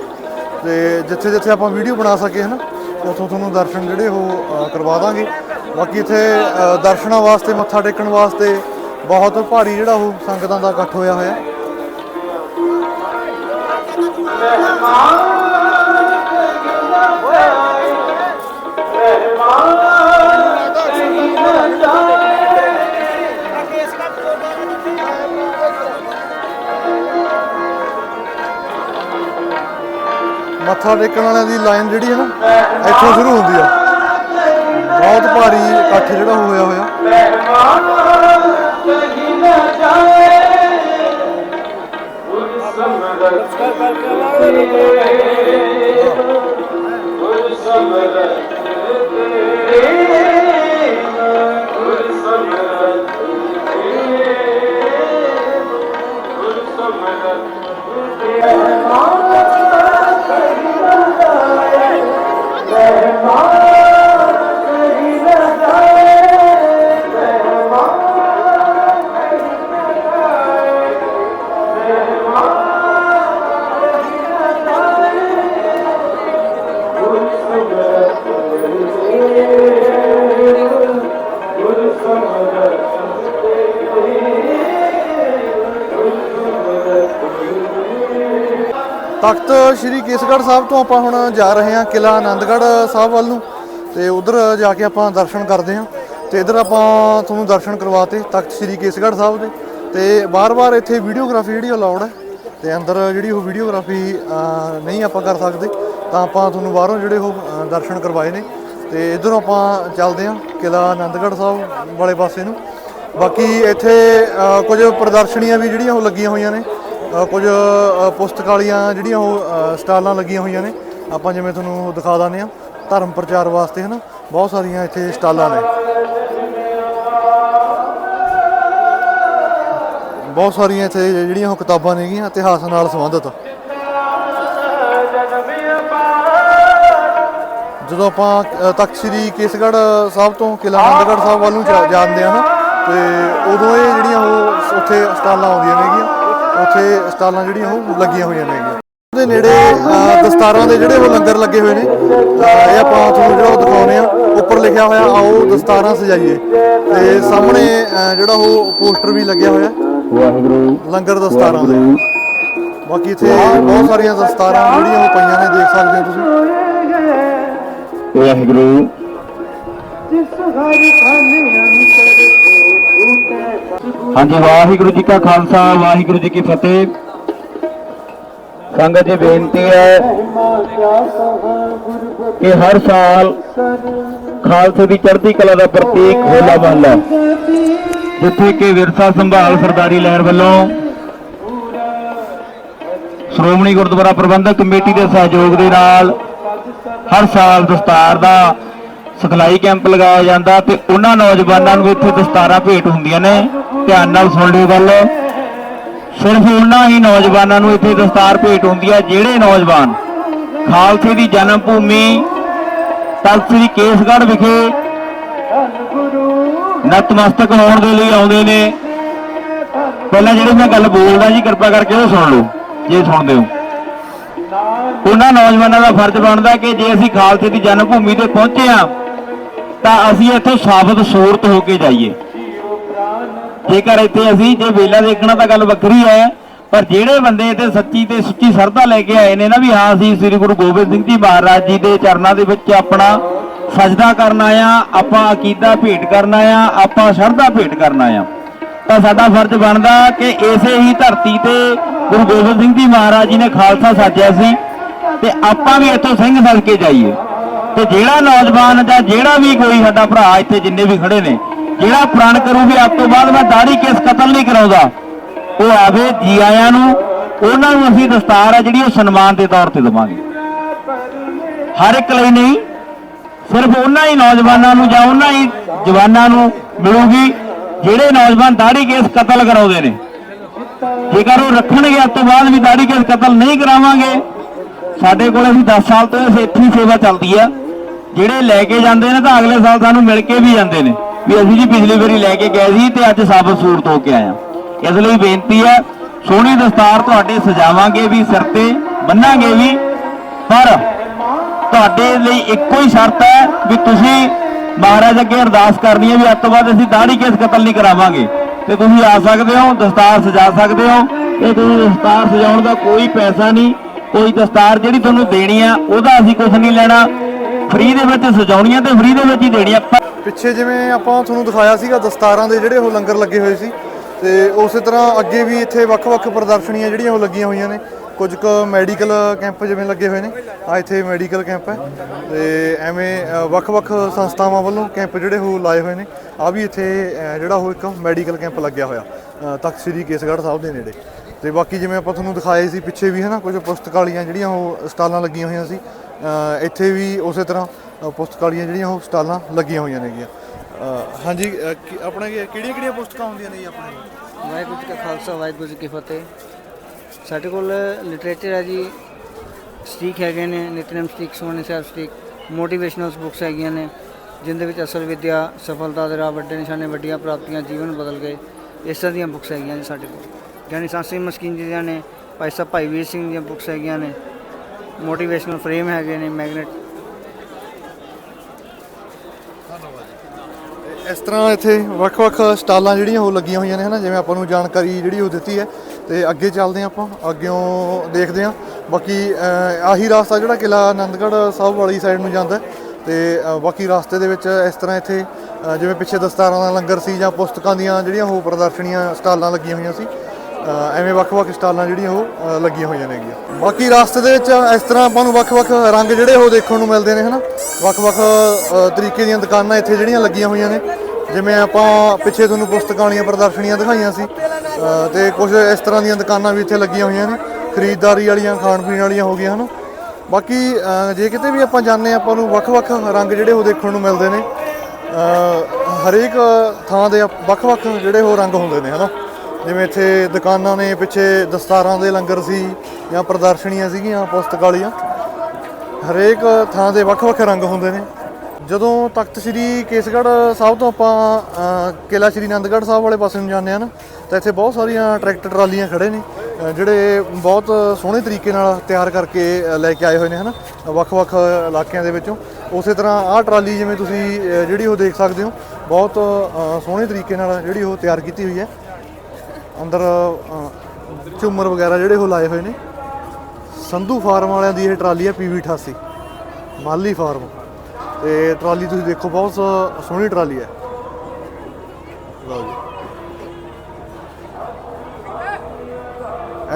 S1: ਤੇ ਜਿੱਥੇ ਜਿੱਥੇ ਆਪਾਂ ਵੀਡੀਓ ਬਣਾ ਸਕੇ ਹਨਾ, ਉੱਥੋਂ ਤੁਹਾਨੂੰ ਦਰਸ਼ਨ ਜਿਹੜੇ ਉਹ ਕਰਵਾ ਦਾਂਗੇ। ਬਾਕੀ ਇੱਥੇ ਦਰਸ਼ਨਾਂ ਵਾਸਤੇ, ਮੱਥਾ ਟੇਕਣ ਵਾਸਤੇ ਬਹੁਤ ਭਾਰੀ ਜਿਹੜਾ ਉਹ ਸੰਗਤਾਂ ਦਾ ਇਕੱਠ ਹੋਇਆ ਹੋਇਆ। ਮੱਥਾ ਟੇਕਣ ਵਾਲਿਆਂ ਦੀ ਲਾਈਨ ਜਿਹੜੀ ਹੈ ਨਾ, ਇੱਥੋਂ ਸ਼ੁਰੂ ਹੁੰਦੀ ਆ। ਬਹੁਤ ਭਾਰੀ ਇਕੱਠ ਜਿਹੜਾ ਹੋਇਆ ਹੋਇਆ। ਤਖਤ ਸ੍ਰੀ ਕੇਸਗੜ੍ਹ ਸਾਹਿਬ ਤੋਂ ਆਪਾਂ ਹੁਣ ਜਾ ਰਹੇ ਹਾਂ ਕਿਲਾ ਆਨੰਦਗੜ੍ਹ ਸਾਹਿਬ ਵੱਲ ਨੂੰ ਤੇ ਉਧਰ ਜਾ ਕੇ ਆਪਾਂ ਦਰਸ਼ਨ ਕਰਦੇ ਹਾਂ ਤੇ ਇਧਰ ਆਪਾਂ ਤੁਹਾਨੂੰ ਦਰਸ਼ਨ ਕਰਵਾਤੇ ਤਖਤ ਸ੍ਰੀ ਕੇਸਗੜ੍ਹ ਸਾਹਿਬ ਦੇ ਤੇ ਬਾਰ-ਬਾਰ ਇੱਥੇ ਵੀਡੀਓਗ੍ਰਾਫੀ ਜਿਹੜੀ ਅਲਾਉਡ ਹੈ ਤੇ ਅੰਦਰ ਜਿਹੜੀ ਉਹ ਵੀਡੀਓਗ੍ਰਾਫੀ ਨਹੀਂ ਆਪਾਂ ਕਰ ਸਕਦੇ ਤਾਂ ਆਪਾਂ ਤੁਹਾਨੂੰ ਬਾਹਰੋਂ ਜਿਹੜੇ ਉਹ ਦਰਸ਼ਨ ਕਰਵਾਏ ਨੇ ਤੇ ਇਧਰੋਂ ਆਪਾਂ ਚੱਲਦੇ ਹਾਂ ਕਿਲਾ ਆਨੰਦਗੜ੍ਹ ਸਾਹਿਬ ਵਾਲੇ ਪਾਸੇ ਨੂੰ। ਬਾਕੀ ਇੱਥੇ ਕੁਝ ਪ੍ਰਦਰਸ਼ਨੀਆਂ ਵੀ ਜਿਹੜੀਆਂ ਉਹ ਲੱਗੀਆਂ ਹੋਈਆਂ ਨੇ ਕੁਝ ਪੁਸਤਕ ਵਾਲੀਆਂ ਜਿਹੜੀਆਂ ਉਹ ਸਟਾਲਾਂ ਲੱਗੀਆਂ ਹੋਈਆਂ ਨੇ। ਆਪਾਂ ਜਿਵੇਂ ਤੁਹਾਨੂੰ ਦਿਖਾ ਦਾਂਦੇ ਆ ਧਰਮ ਪ੍ਰਚਾਰ ਵਾਸਤੇ, ਹਨਾ? ਬਹੁਤ ਸਾਰੀਆਂ ਇੱਥੇ ਸਟਾਲਾਂ ਨੇ। ਬਹੁਤ ਸਾਰੀਆਂ ਇੱਥੇ ਜਿਹੜੀਆਂ ਉਹ ਕਿਤਾਬਾਂ ਨੇਗੀਆਂ ਇਤਿਹਾਸ ਨਾਲ ਸੰਬੰਧਿਤ। ਜਦੋਂ ਆਪਾਂ ਤਖਤ ਸ੍ਰੀ ਕੇਸਗੜ੍ਹ ਸਾਹਿਬ ਤੋਂ ਕਿਲਾ ਆਨੰਦਗੜ੍ਹ ਸਾਹਿਬ ਵੱਲ ਨੂੰ ਜਾ- ਜਾਂਦੇ ਆ ਨਾ, ਤੇ ਉਦੋਂ ਇਹ ਜਿਹੜੀਆਂ ਉਹ, ਉੱਥੇ ਸਟਾਲਾਂ ਆਉਂਦੀਆਂ ਨੇਗੀਆਂ ਉੱਥੇ ਸਟਾਲਾਂ ਜਿਹੜੀਆਂ ਉਹ ਲੱਗੀਆਂ ਹੋਈਆਂ ਨੇਗੀਆਂ ਉਹਦੇ ਨੇੜੇ ਦਸਤਾਰਾਂ ਦੇ ਜਿਹੜੇ ਉਹ ਲੰਗਰ ਲੱਗੇ ਹੋਏ ਨੇ ਇਹ ਆਪਾਂ ਤੁਹਾਨੂੰ ਜਿਹੜਾ ਉਹ ਦਿਖਾਉਨੇ ਆ ਉੱਪਰ ਲਿਖਿਆ ਹੋਇਆ ਆਓ ਦਸਤਾਰਾਂ ਸਜਾਈਏ। ਤੇ ਸਾਹਮਣੇ ਜਿਹੜਾ ਉਹ ਪੋਸਟਰ ਵੀ ਲੱਗਿਆ ਹੋਇਆ
S3: ਵਾਹਿਗੁਰੂ
S1: ਲੰਗਰ ਦਸਤਾਰਾਂ ਦੇ। ਬਾਕੀ ਇੱਥੇ ਬਹੁਤ ਸਾਰੀਆਂ ਦਸਤਾਰਾਂ ਜਿਹੜੀਆਂ ਉਹ ਪਈਆਂ ਨੇ ਦੇਖ ਸਕਦੇ ਹੋ ਤੁਸੀਂ।
S3: ਵਾਹਿਗੁਰੂ।
S4: ਜਿਸ ਹਰ ਖਾਨੇ ਅੰਤਰ
S3: ਹਾਂਜੀ, ਵਾਹਿਗੁਰੂ ਜੀ ਕਾ ਖਾਲਸਾ, ਵਾਹਿਗੁਰੂ ਜੀ ਕੀ ਫਤਿਹ। ਸੰਗਤ ਜੀ, ਬੇਨਤੀ ਹੈ ਕਿ ਹਰ ਸਾਲ ਖਾਲਸੇ ਦੀ ਚੜ੍ਹਦੀ ਕਲਾ ਦਾ ਪ੍ਰਤੀਕ ਹੋਲਾ ਮਹੱਲਾ ਜਿੱਥੇ ਕਿ ਵਿਰਸਾ ਸੰਭਾਲ ਸਰਦਾਰੀ ਲਹਿਰ ਵੱਲੋਂ ਸ਼੍ਰੋਮਣੀ ਗੁਰਦੁਆਰਾ ਪ੍ਰਬੰਧਕ ਕਮੇਟੀ ਦੇ ਸਹਿਯੋਗ ਦੇ ਨਾਲ ਹਰ ਸਾਲ ਦਸਤਾਰ ਦਾ ਸਿਖਲਾਈ ਕੈਂਪ ਲਗਾਇਆ ਜਾਂਦਾ ਤੇ ਉਹਨਾਂ ਨੌਜਵਾਨਾਂ ਨੂੰ ਇੱਥੇ ਦਸਤਾਰਾਂ ਭੇਟ ਹੁੰਦੀਆਂ ਨੇ। ਧਿਆਨ ਨਾਲ ਸੁਣ ਲਿਓ ਗੱਲ। ਸਿਰਫ ਉਹਨਾਂ ਹੀ ਨੌਜਵਾਨਾਂ ਨੂੰ ਇੱਥੇ ਦਸਤਾਰ ਭੇਟ ਹੁੰਦੀ ਹੈ ਜਿਹੜੇ ਨੌਜਵਾਨ ਖਾਲਸੇ ਦੀ ਜਨਮ ਭੂਮੀ ਤਖਤ ਸ੍ਰੀ ਕੇਸਗੜ੍ਹ ਵਿਖੇ ਨਤਮਸਤਕ ਹੋਣ ਦੇ ਲਈ ਆਉਂਦੇ ਨੇ। ਪਹਿਲਾਂ ਜਿਹੜੀ ਮੈਂ ਗੱਲ ਬੋਲਦਾ ਜੀ, ਕਿਰਪਾ ਕਰਕੇ ਉਹ ਸੁਣ ਲਓ, ਜੇ ਸੁਣਦੇ ਹੋ। ਉਹਨਾਂ ਨੌਜਵਾਨਾਂ ਦਾ ਫਰਜ਼ ਬਣਦਾ ਕਿ ਜੇ ਅਸੀਂ ਖਾਲਸੇ ਦੀ ਜਨਮ ਭੂਮੀ ਤੇ ਪਹੁੰਚੇ ਆ ਤਾਂ ਅਸੀਂ ਇੱਥੋਂ ਸਾਬਤ ਸੂਰਤ ਹੋ ਕੇ ਜਾਈਏ। ਜੇਕਰ ਇੱਥੇ ਅਸੀਂ ਜੇ ਵੇਲਾ ਦੇਖਣਾ ਤਾਂ ਗੱਲ ਵੱਖਰੀ ਹੈ, ਪਰ ਜਿਹੜੇ ਬੰਦੇ ਇੱਥੇ ਸੱਚੀ ਤੇ ਸੁੱਚੀ ਸਰਦਾ ਲੈ ਕੇ ਆਏ ਨੇ ਨਾ ਵੀ ਹਾਂ, ਅਸੀਂ ਸ੍ਰੀ ਗੁਰੂ ਗੋਬਿੰਦ ਸਿੰਘ ਜੀ ਮਹਾਰਾਜ ਜੀ ਦੇ ਚਰਨਾਂ ਦੇ ਵਿੱਚ ਆਪਣਾ ਸਜਦਾ ਕਰਨਾ ਆ ਆਪਾਂ ਅਕੀਦਾ ਭੇਟ ਕਰਨਾ ਆ ਆਪਾਂ ਸ਼ਰਧਾ ਭੇਟ ਕਰਨਾ ਆ ਤਾਂ ਸਾਡਾ ਫਰਜ਼ ਬਣਦਾ ਕਿ ਇਸੇ ਹੀ ਧਰਤੀ ਤੇ ਗੁਰੂ ਗੋਬਿੰਦ ਸਿੰਘ ਜੀ ਮਹਾਰਾਜ ਜੀ ਨੇ ਖਾਲਸਾ ਸਾਜਿਆ ਸੀ ਤੇ ਆਪਾਂ ਵੀ ਇੱਥੋਂ ਸਿੰਘ ਸਜ ਕੇ ਜਾਈਏ। ਤੇ ਜਿਹੜਾ ਨੌਜਵਾਨ ਜਾਂ ਜਿਹੜਾ ਵੀ ਕੋਈ ਸਾਡਾ ਭਰਾ ਇੱਥੇ ਜਿੰਨੇ ਵੀ ਖੜੇ ਨੇ ਜਿਹੜਾ ਪ੍ਰਣ ਕਰੂਗੀ, ਅੱਜ ਤੋਂ ਬਾਅਦ ਮੈਂ ਦਾੜੀ ਕੇਸ ਕਤਲ ਨਹੀਂ ਕਰਾਉਂਦਾ। ਉਹ ਆਵੇ ਜੀ ਆਇਆਂ ਨੂੰ, ਉਹਨਾਂ ਨੂੰ ਅਸੀਂ ਦਸਤਾਰ ਹੈ ਜਿਹੜੀ ਉਹ ਸਨਮਾਨ ਦੇ ਤੌਰ ਤੇ ਦੇਵਾਂਗੇ। ਹਰ ਇੱਕ ਲਈ ਨਹੀਂ, ਸਿਰਫ ਉਹਨਾਂ ਹੀ ਨੌਜਵਾਨਾਂ ਨੂੰ ਜਾਂ ਉਹਨਾਂ ਹੀ ਜਵਾਨਾਂ ਨੂੰ ਮਿਲੂਗੀ, ਜਿਹੜੇ ਨੌਜਵਾਨ ਦਾੜੀ ਕੇਸ ਕਤਲ ਕਰਾਉਂਦੇ ਨੇ। ਜੇਕਰ ਉਹ ਰੱਖਣਗੇ, ਅੱਜ ਤੋਂ ਬਾਅਦ ਵੀ ਦਾੜੀ ਕੇਸ ਕਤਲ ਨਹੀਂ ਕਰਾਵਾਂਗੇ, ਸਾਡੇ ਕੋਲ ਅਸੀਂ 10 ਸਾਲ ਤੋਂ ਇੱਥੇ ਸੇਵਾ ਚੱਲਦੀ ਆ। ਜਿਹੜੇ ਲੈ ਕੇ ਜਾਂਦੇ ਨੇ ਤਾਂ ਅਗਲੇ ਸਾਲ ਸਾਨੂੰ ਮਿਲ ਕੇ ਵੀ ਜਾਂਦੇ ਨੇ। ਵੀ ਅਸੀਂ ਜੀ ਪਿਛਲੀ ਵਾਰੀ ਲੈ ਕੇ ਗਏ ਸੀ ਤੇ ਅੱਜ ਸਾਬਤ ਸੂਰਤ ਹੋ ਕੇ ਆਏ ਆ ਇਸ ਲਈ ਬੇਨਤੀ ਹੈ, ਸੋਹਣੀ ਦਸਤਾਰ ਤੁਹਾਡੇ ਸਜਾਵਾਂਗੇ ਵੀ, ਸਿਰ ਤੇ ਬੰਨਾਂਗੇ ਵੀ, ਪਰ ਤੁਹਾਡੇ ਲਈ ਇੱਕੋ ਹੀ ਸ਼ਰਤ ਹੈ ਵੀ ਤੁਸੀਂ ਮਹਾਰਾਜ ਅੱਗੇ ਅਰਦਾਸ ਕਰਨੀ ਹੈ ਵੀ ਅੱਜ ਤੋਂ ਬਾਅਦ ਅਸੀਂ ਦਾੜੀ ਕੇਸ ਕਤਲ ਨਹੀਂ ਕਰਾਵਾਂਗੇ। ਤੇ ਤੁਸੀਂ ਆ ਸਕਦੇ ਹੋ, ਦਸਤਾਰ ਸਜਾ ਸਕਦੇ ਹੋ। ਇਹ ਤੁਹਾਨੂੰ ਦਸਤਾਰ ਸਜਾਉਣ ਦਾ ਕੋਈ ਪੈਸਾ ਨਹੀਂ, ਕੋਈ ਦਸਤਾਰ ਜਿਹੜੀ ਤੁਹਾਨੂੰ ਦੇਣੀ ਆ, ਉਹਦਾ ਅਸੀਂ ਕੁਝ ਨਹੀਂ ਲੈਣਾ। ਫ੍ਰੀ ਦੇ ਵਿੱਚ ਸਜਾਉਣੀ ਤੇ ਫ੍ਰੀ ਦੇ ਵਿੱਚ ਹੀ ਦੇਣੀ
S1: ਪਿੱਛੇ ਜਿਵੇਂ ਆਪਾਂ ਤੁਹਾਨੂੰ ਦਿਖਾਇਆ ਸੀਗਾ ਦਸਤਾਰਾਂ ਦੇ ਜਿਹੜੇ ਉਹ ਲੰਗਰ ਲੱਗੇ ਹੋਏ ਸੀ। ਤੇ ਉਸੇ ਤਰ੍ਹਾਂ ਅੱਗੇ ਵੀ ਇੱਥੇ ਵੱਖ-ਵੱਖ ਪ੍ਰਦਰਸ਼ਨੀਆਂ ਜਿਹੜੀਆਂ ਉਹ ਲੱਗੀਆਂ ਹੋਈਆਂ ਨੇ। ਕੁਝ ਕੁ ਮੈਡੀਕਲ ਕੈਂਪ ਜਿਵੇਂ ਲੱਗੇ ਹੋਏ ਨੇ। ਆ ਇੱਥੇ ਮੈਡੀਕਲ ਕੈਂਪ ਹੈ। ਤੇ ਐਵੇਂ ਵੱਖ-ਵੱਖ ਸੰਸਥਾਵਾਂ ਵੱਲੋਂ ਕੈਂਪ ਜਿਹੜੇ ਉਹ ਲਾਏ ਹੋਏ ਨੇ। ਆ ਵੀ ਇੱਥੇ ਜਿਹੜਾ ਉਹ ਇੱਕ ਮੈਡੀਕਲ ਕੈਂਪ ਲੱਗਿਆ ਹੋਇਆ। ਤਖਤ ਸ੍ਰੀ ਕੇਸਗੜ੍ਹ ਸਾਹਿਬ ਦੇ ਨੇੜੇ। ਤੇ ਬਾਕੀ ਜਿਵੇਂ ਆਪਾਂ ਤੁਹਾਨੂੰ ਦਿਖਾਏ ਸੀ ਪਿੱਛੇ ਵੀ ਹੈ ਨਾ ਕੁਝ ਪੁਸਤਕਾਲੀਆਂ ਜਿਹੜੀਆਂ ਉਹ ਸਟਾਲਾਂ ਲੱਗੀਆਂ ਹੋਈਆਂ ਸੀ। ਇੱਥੇ ਵੀ ਉਸੇ ਤਰ੍ਹਾਂ ਅ, ਪੁਸਤਕਾਲੀਆਂ ਜਿਹੜੀਆਂ ਉਹ ਸਟਾਲਾਂ ਲੱਗੀਆਂ ਹੋਈਆਂ ਨੇਗੀਆਂ। ਹਾਂਜੀ ਅ, ਕੀ- ਆਪਣਾ ਕਿਹੜੀਆਂ ਕਿਹੜੀਆਂ ਪੁਸਤਕਾਂ ਹੁੰਦੀਆਂ ਨੇ ਜੀ ਆਪਣੇ?
S2: ਵਾਹਿਗੁਰੂ ਜੀ ਕਾ ਖਾਲਸਾ ਵਾਹਿਗੁਰੂ ਜੀ ਕੀ ਫਤਿਹ। ਸਾਡੇ ਕੋਲ ਲਿਟਰੇਚਰ ਹੈ ਜੀ ਸਟੀਕ ਹੈਗੇ ਨੇ ਨਿਤਨੇਮ ਸਟੀਕ ਸੁਖਮਨੀ ਸਾਹਿਬ ਸਟੀਕ ਮੋਟੀਵੇਸ਼ਨਲ ਬੁੱਕਸ ਹੈਗੀਆਂ ਨੇ ਜਿੰਦੇ ਵਿੱਚ ਅਸਲ ਵਿਦਿਆ ਸਫਲਤਾ ਦੇ ਰਾਹ ਵੱਡੇ ਨਿਸ਼ਾਨੇ ਵੱਡੀਆਂ ਪ੍ਰਾਪਤੀਆਂ ਜੀਵਨ ਬਦਲ ਗਏ ਇਸ ਤਰ੍ਹਾਂ ਦੀਆਂ ਬੁੱਕਸ ਹੈਗੀਆਂ ਜੀ ਸਾਡੇ ਕੋਲ। ਗਿਆਨੀ ਸੰਤ ਸਿੰਘ ਮਸਕੀਨ ਜੀ ਦੀਆਂ ਨੇ ਭਾਈ ਸਾਹਿਬ ਭਾਈ ਵੀਰ ਸਿੰਘ ਦੀਆਂ ਬੁੱਕਸ ਹੈਗੀਆਂ ਨੇ ਮੋਟੀਵੇਸ਼ਨਲ ਫਰੇਮ ਹੈਗੇ ਨੇ, ਮੈਗਨੇਟ।
S1: ਇਸ ਤਰ੍ਹਾਂ ਇੱਥੇ ਵੱਖ-ਵੱਖ ਸਟਾਲਾਂ ਜਿਹੜੀਆਂ ਉਹ ਲੱਗੀਆਂ ਹੋਈਆਂ ਨੇ, ਹਨਾ? ਜਿਵੇਂ ਆਪਾਂ ਨੂੰ ਜਾਣਕਾਰੀ ਜਿਹੜੀ ਉਹ ਦਿੱਤੀ ਹੈ। ਤੇ ਅੱਗੇ ਚੱਲਦੇ ਹਾਂ ਆਪਾਂ, ਅੱਗਿਓਂ ਦੇਖਦੇ ਹਾਂ। ਬਾਕੀ ਆਹੀ ਰਸਤਾ ਜਿਹੜਾ ਕਿਲਾ ਆਨੰਦਗੜ੍ਹ ਸਾਹਿਬ ਵਾਲੀ ਸਾਈਡ ਨੂੰ ਜਾਂਦਾ ਹੈ। ਤੇ ਬਾਕੀ ਰਸਤੇ ਦੇ ਵਿੱਚ ਇਸ ਤਰ੍ਹਾਂ ਇੱਥੇ ਜਿਵੇਂ ਪਿੱਛੇ ਦਸਤਾਰਾਂ ਦਾ ਲੰਗਰ ਸੀ ਜਾਂ ਪੁਸਤਕਾਂ ਦੀਆਂ ਜਿਹੜੀਆਂ ਉਹ ਪ੍ਰਦਰਸ਼ਨੀਆਂ, ਸਟਾਲਾਂ ਲੱਗੀਆਂ ਹੋਈਆਂ ਸੀ। ਐਵੇਂ ਵੱਖ-ਵੱਖ ਸਟਾਲਾਂ ਜਿਹੜੀਆਂ ਉਹ ਲੱਗੀਆਂ ਹੋਈਆਂ ਨੇਗੀਆਂ ਬਾਕੀ ਰਸਤੇ ਦੇ ਵਿੱਚ ਇਸ ਤਰ੍ਹਾਂ ਆਪਾਂ ਨੂੰ ਵੱਖ-ਵੱਖ ਰੰਗ ਜਿਹੜੇ ਉਹ ਦੇਖਣ ਨੂੰ ਮਿਲਦੇ ਨੇ ਹਨਾ? ਵੱਖ-ਵੱਖ ਤਰੀਕੇ ਦੀਆਂ ਦੁਕਾਨਾਂ ਇੱਥੇ ਜਿਹੜੀਆਂ ਲੱਗੀਆਂ ਹੋਈਆਂ ਨੇ। ਜਿਵੇਂ ਆਪਾਂ ਪਿੱਛੇ ਤੁਹਾਨੂੰ ਪੁਸਤਕਾਂ ਵਾਲੀਆਂ ਪ੍ਰਦਰਸ਼ਨੀਆਂ ਦਿਖਾਈਆਂ ਸੀ ਅਹ, ਤੇ ਕੁਝ ਇਸ ਤਰ੍ਹਾਂ ਦੀਆਂ ਦੁਕਾਨਾਂ ਵੀ ਇੱਥੇ ਲੱਗੀਆਂ ਹੋਈਆਂ ਨੇ। ਖਰੀਦਦਾਰੀ ਵਾਲੀਆਂ ਖਾਣ ਪੀਣ ਵਾਲੀਆਂ ਹੋ ਗਈਆਂ ਹਨ? ਬਾਕੀ ਜੇ ਕਿਤੇ ਵੀ ਆਪਾਂ ਜਾਂਦੇ ਹਾਂ, ਆਪਾਂ ਨੂੰ ਵੱਖ-ਵੱਖ ਰੰਗ ਜਿਹੜੇ ਉਹ ਦੇਖਣ ਨੂੰ ਮਿਲਦੇ ਨੇ। ਹਰੇਕ ਥਾਂ ਦੇ ਵੱਖ-ਵੱਖ ਜਿਹੜੇ ਉਹ ਰੰਗ ਹੁੰਦੇ ਨੇ ਹਨਾ? ਜਿਵੇਂ ਇੱਥੇ ਦੁਕਾਨਾਂ ਨੇ ਪਿੱਛੇ ਦਸਤਾਰਾਂ ਦੇ ਲੰਗਰ ਸੀ ਜਾਂ ਪ੍ਰਦਰਸ਼ਨੀਆਂ ਸੀਗੀਆਂ ਪੁਸਤਕ ਵਾਲੀਆਂ ਹਰੇਕ ਥਾਂ ਦੇ ਵੱਖ-ਵੱਖ ਰੰਗ ਹੁੰਦੇ ਨੇ। ਜਦੋਂ ਤਖਤ ਸ੍ਰੀ ਕੇਸਗੜ੍ਹ ਸਾਹਿਬ ਤੋਂ ਆਪਾਂ ਅਹ, ਕਿਲ੍ਹਾ ਸ੍ਰੀ ਆਨੰਦਗੜ੍ਹ ਸਾਹਿਬ ਵਾਲੇ ਪਾਸੇ ਨੂੰ ਜਾਂਦੇ ਹਾਂ ਨਾ ਤਾਂ ਇੱਥੇ ਬਹੁਤ ਸਾਰੀਆਂ ਟਰੈਕਟਰ ਟਰਾਲੀਆਂ ਖੜੇ ਨੇ ਜਿਹੜੇ ਬਹੁਤ ਸੋਹਣੇ ਤਰੀਕੇ ਨਾਲ ਤਿਆਰ ਕਰਕੇ ਲੈ ਕੇ ਆਏ ਹੋਏ ਨੇ ਹਨਾ ਵੱਖ-ਵੱਖ ਇਲਾਕਿਆਂ ਦੇ ਵਿੱਚੋਂ। ਉਸੇ ਤਰ੍ਹਾਂ ਆਹ ਟਰਾਲੀ ਜਿਵੇਂ ਤੁਸੀਂ ਜਿਹੜੀ ਉਹ ਦੇਖ ਸਕਦੇ ਹੋ ਬਹੁਤ ਸੋਹਣੇ ਤਰੀਕੇ ਨਾਲ ਜਿਹੜੀ ਉਹ ਤਿਆਰ ਕੀਤੀ ਹੋਈ ਹੈ। ਅੰਦਰ ਝੂਮਰ ਵਗੈਰਾ ਜਿਹੜੇ ਉਹ ਲਾਏ ਹੋਏ ਨੇ? ਸੰਧੂ ਫਾਰਮ ਵਾਲਿਆਂ ਦੀ ਇਹ ਟਰਾਲੀ ਹੈ ਪੀਵੀ 88 ਮਾਲੀ ਫਾਰਮ। ਤੇ ਟਰਾਲੀ ਤੁਸੀਂ ਦੇਖੋ, ਬਹੁਤ ਸ- ਸੋਹਣੀ ਟਰਾਲੀ ਹੈ ਲਓ ਜੀ।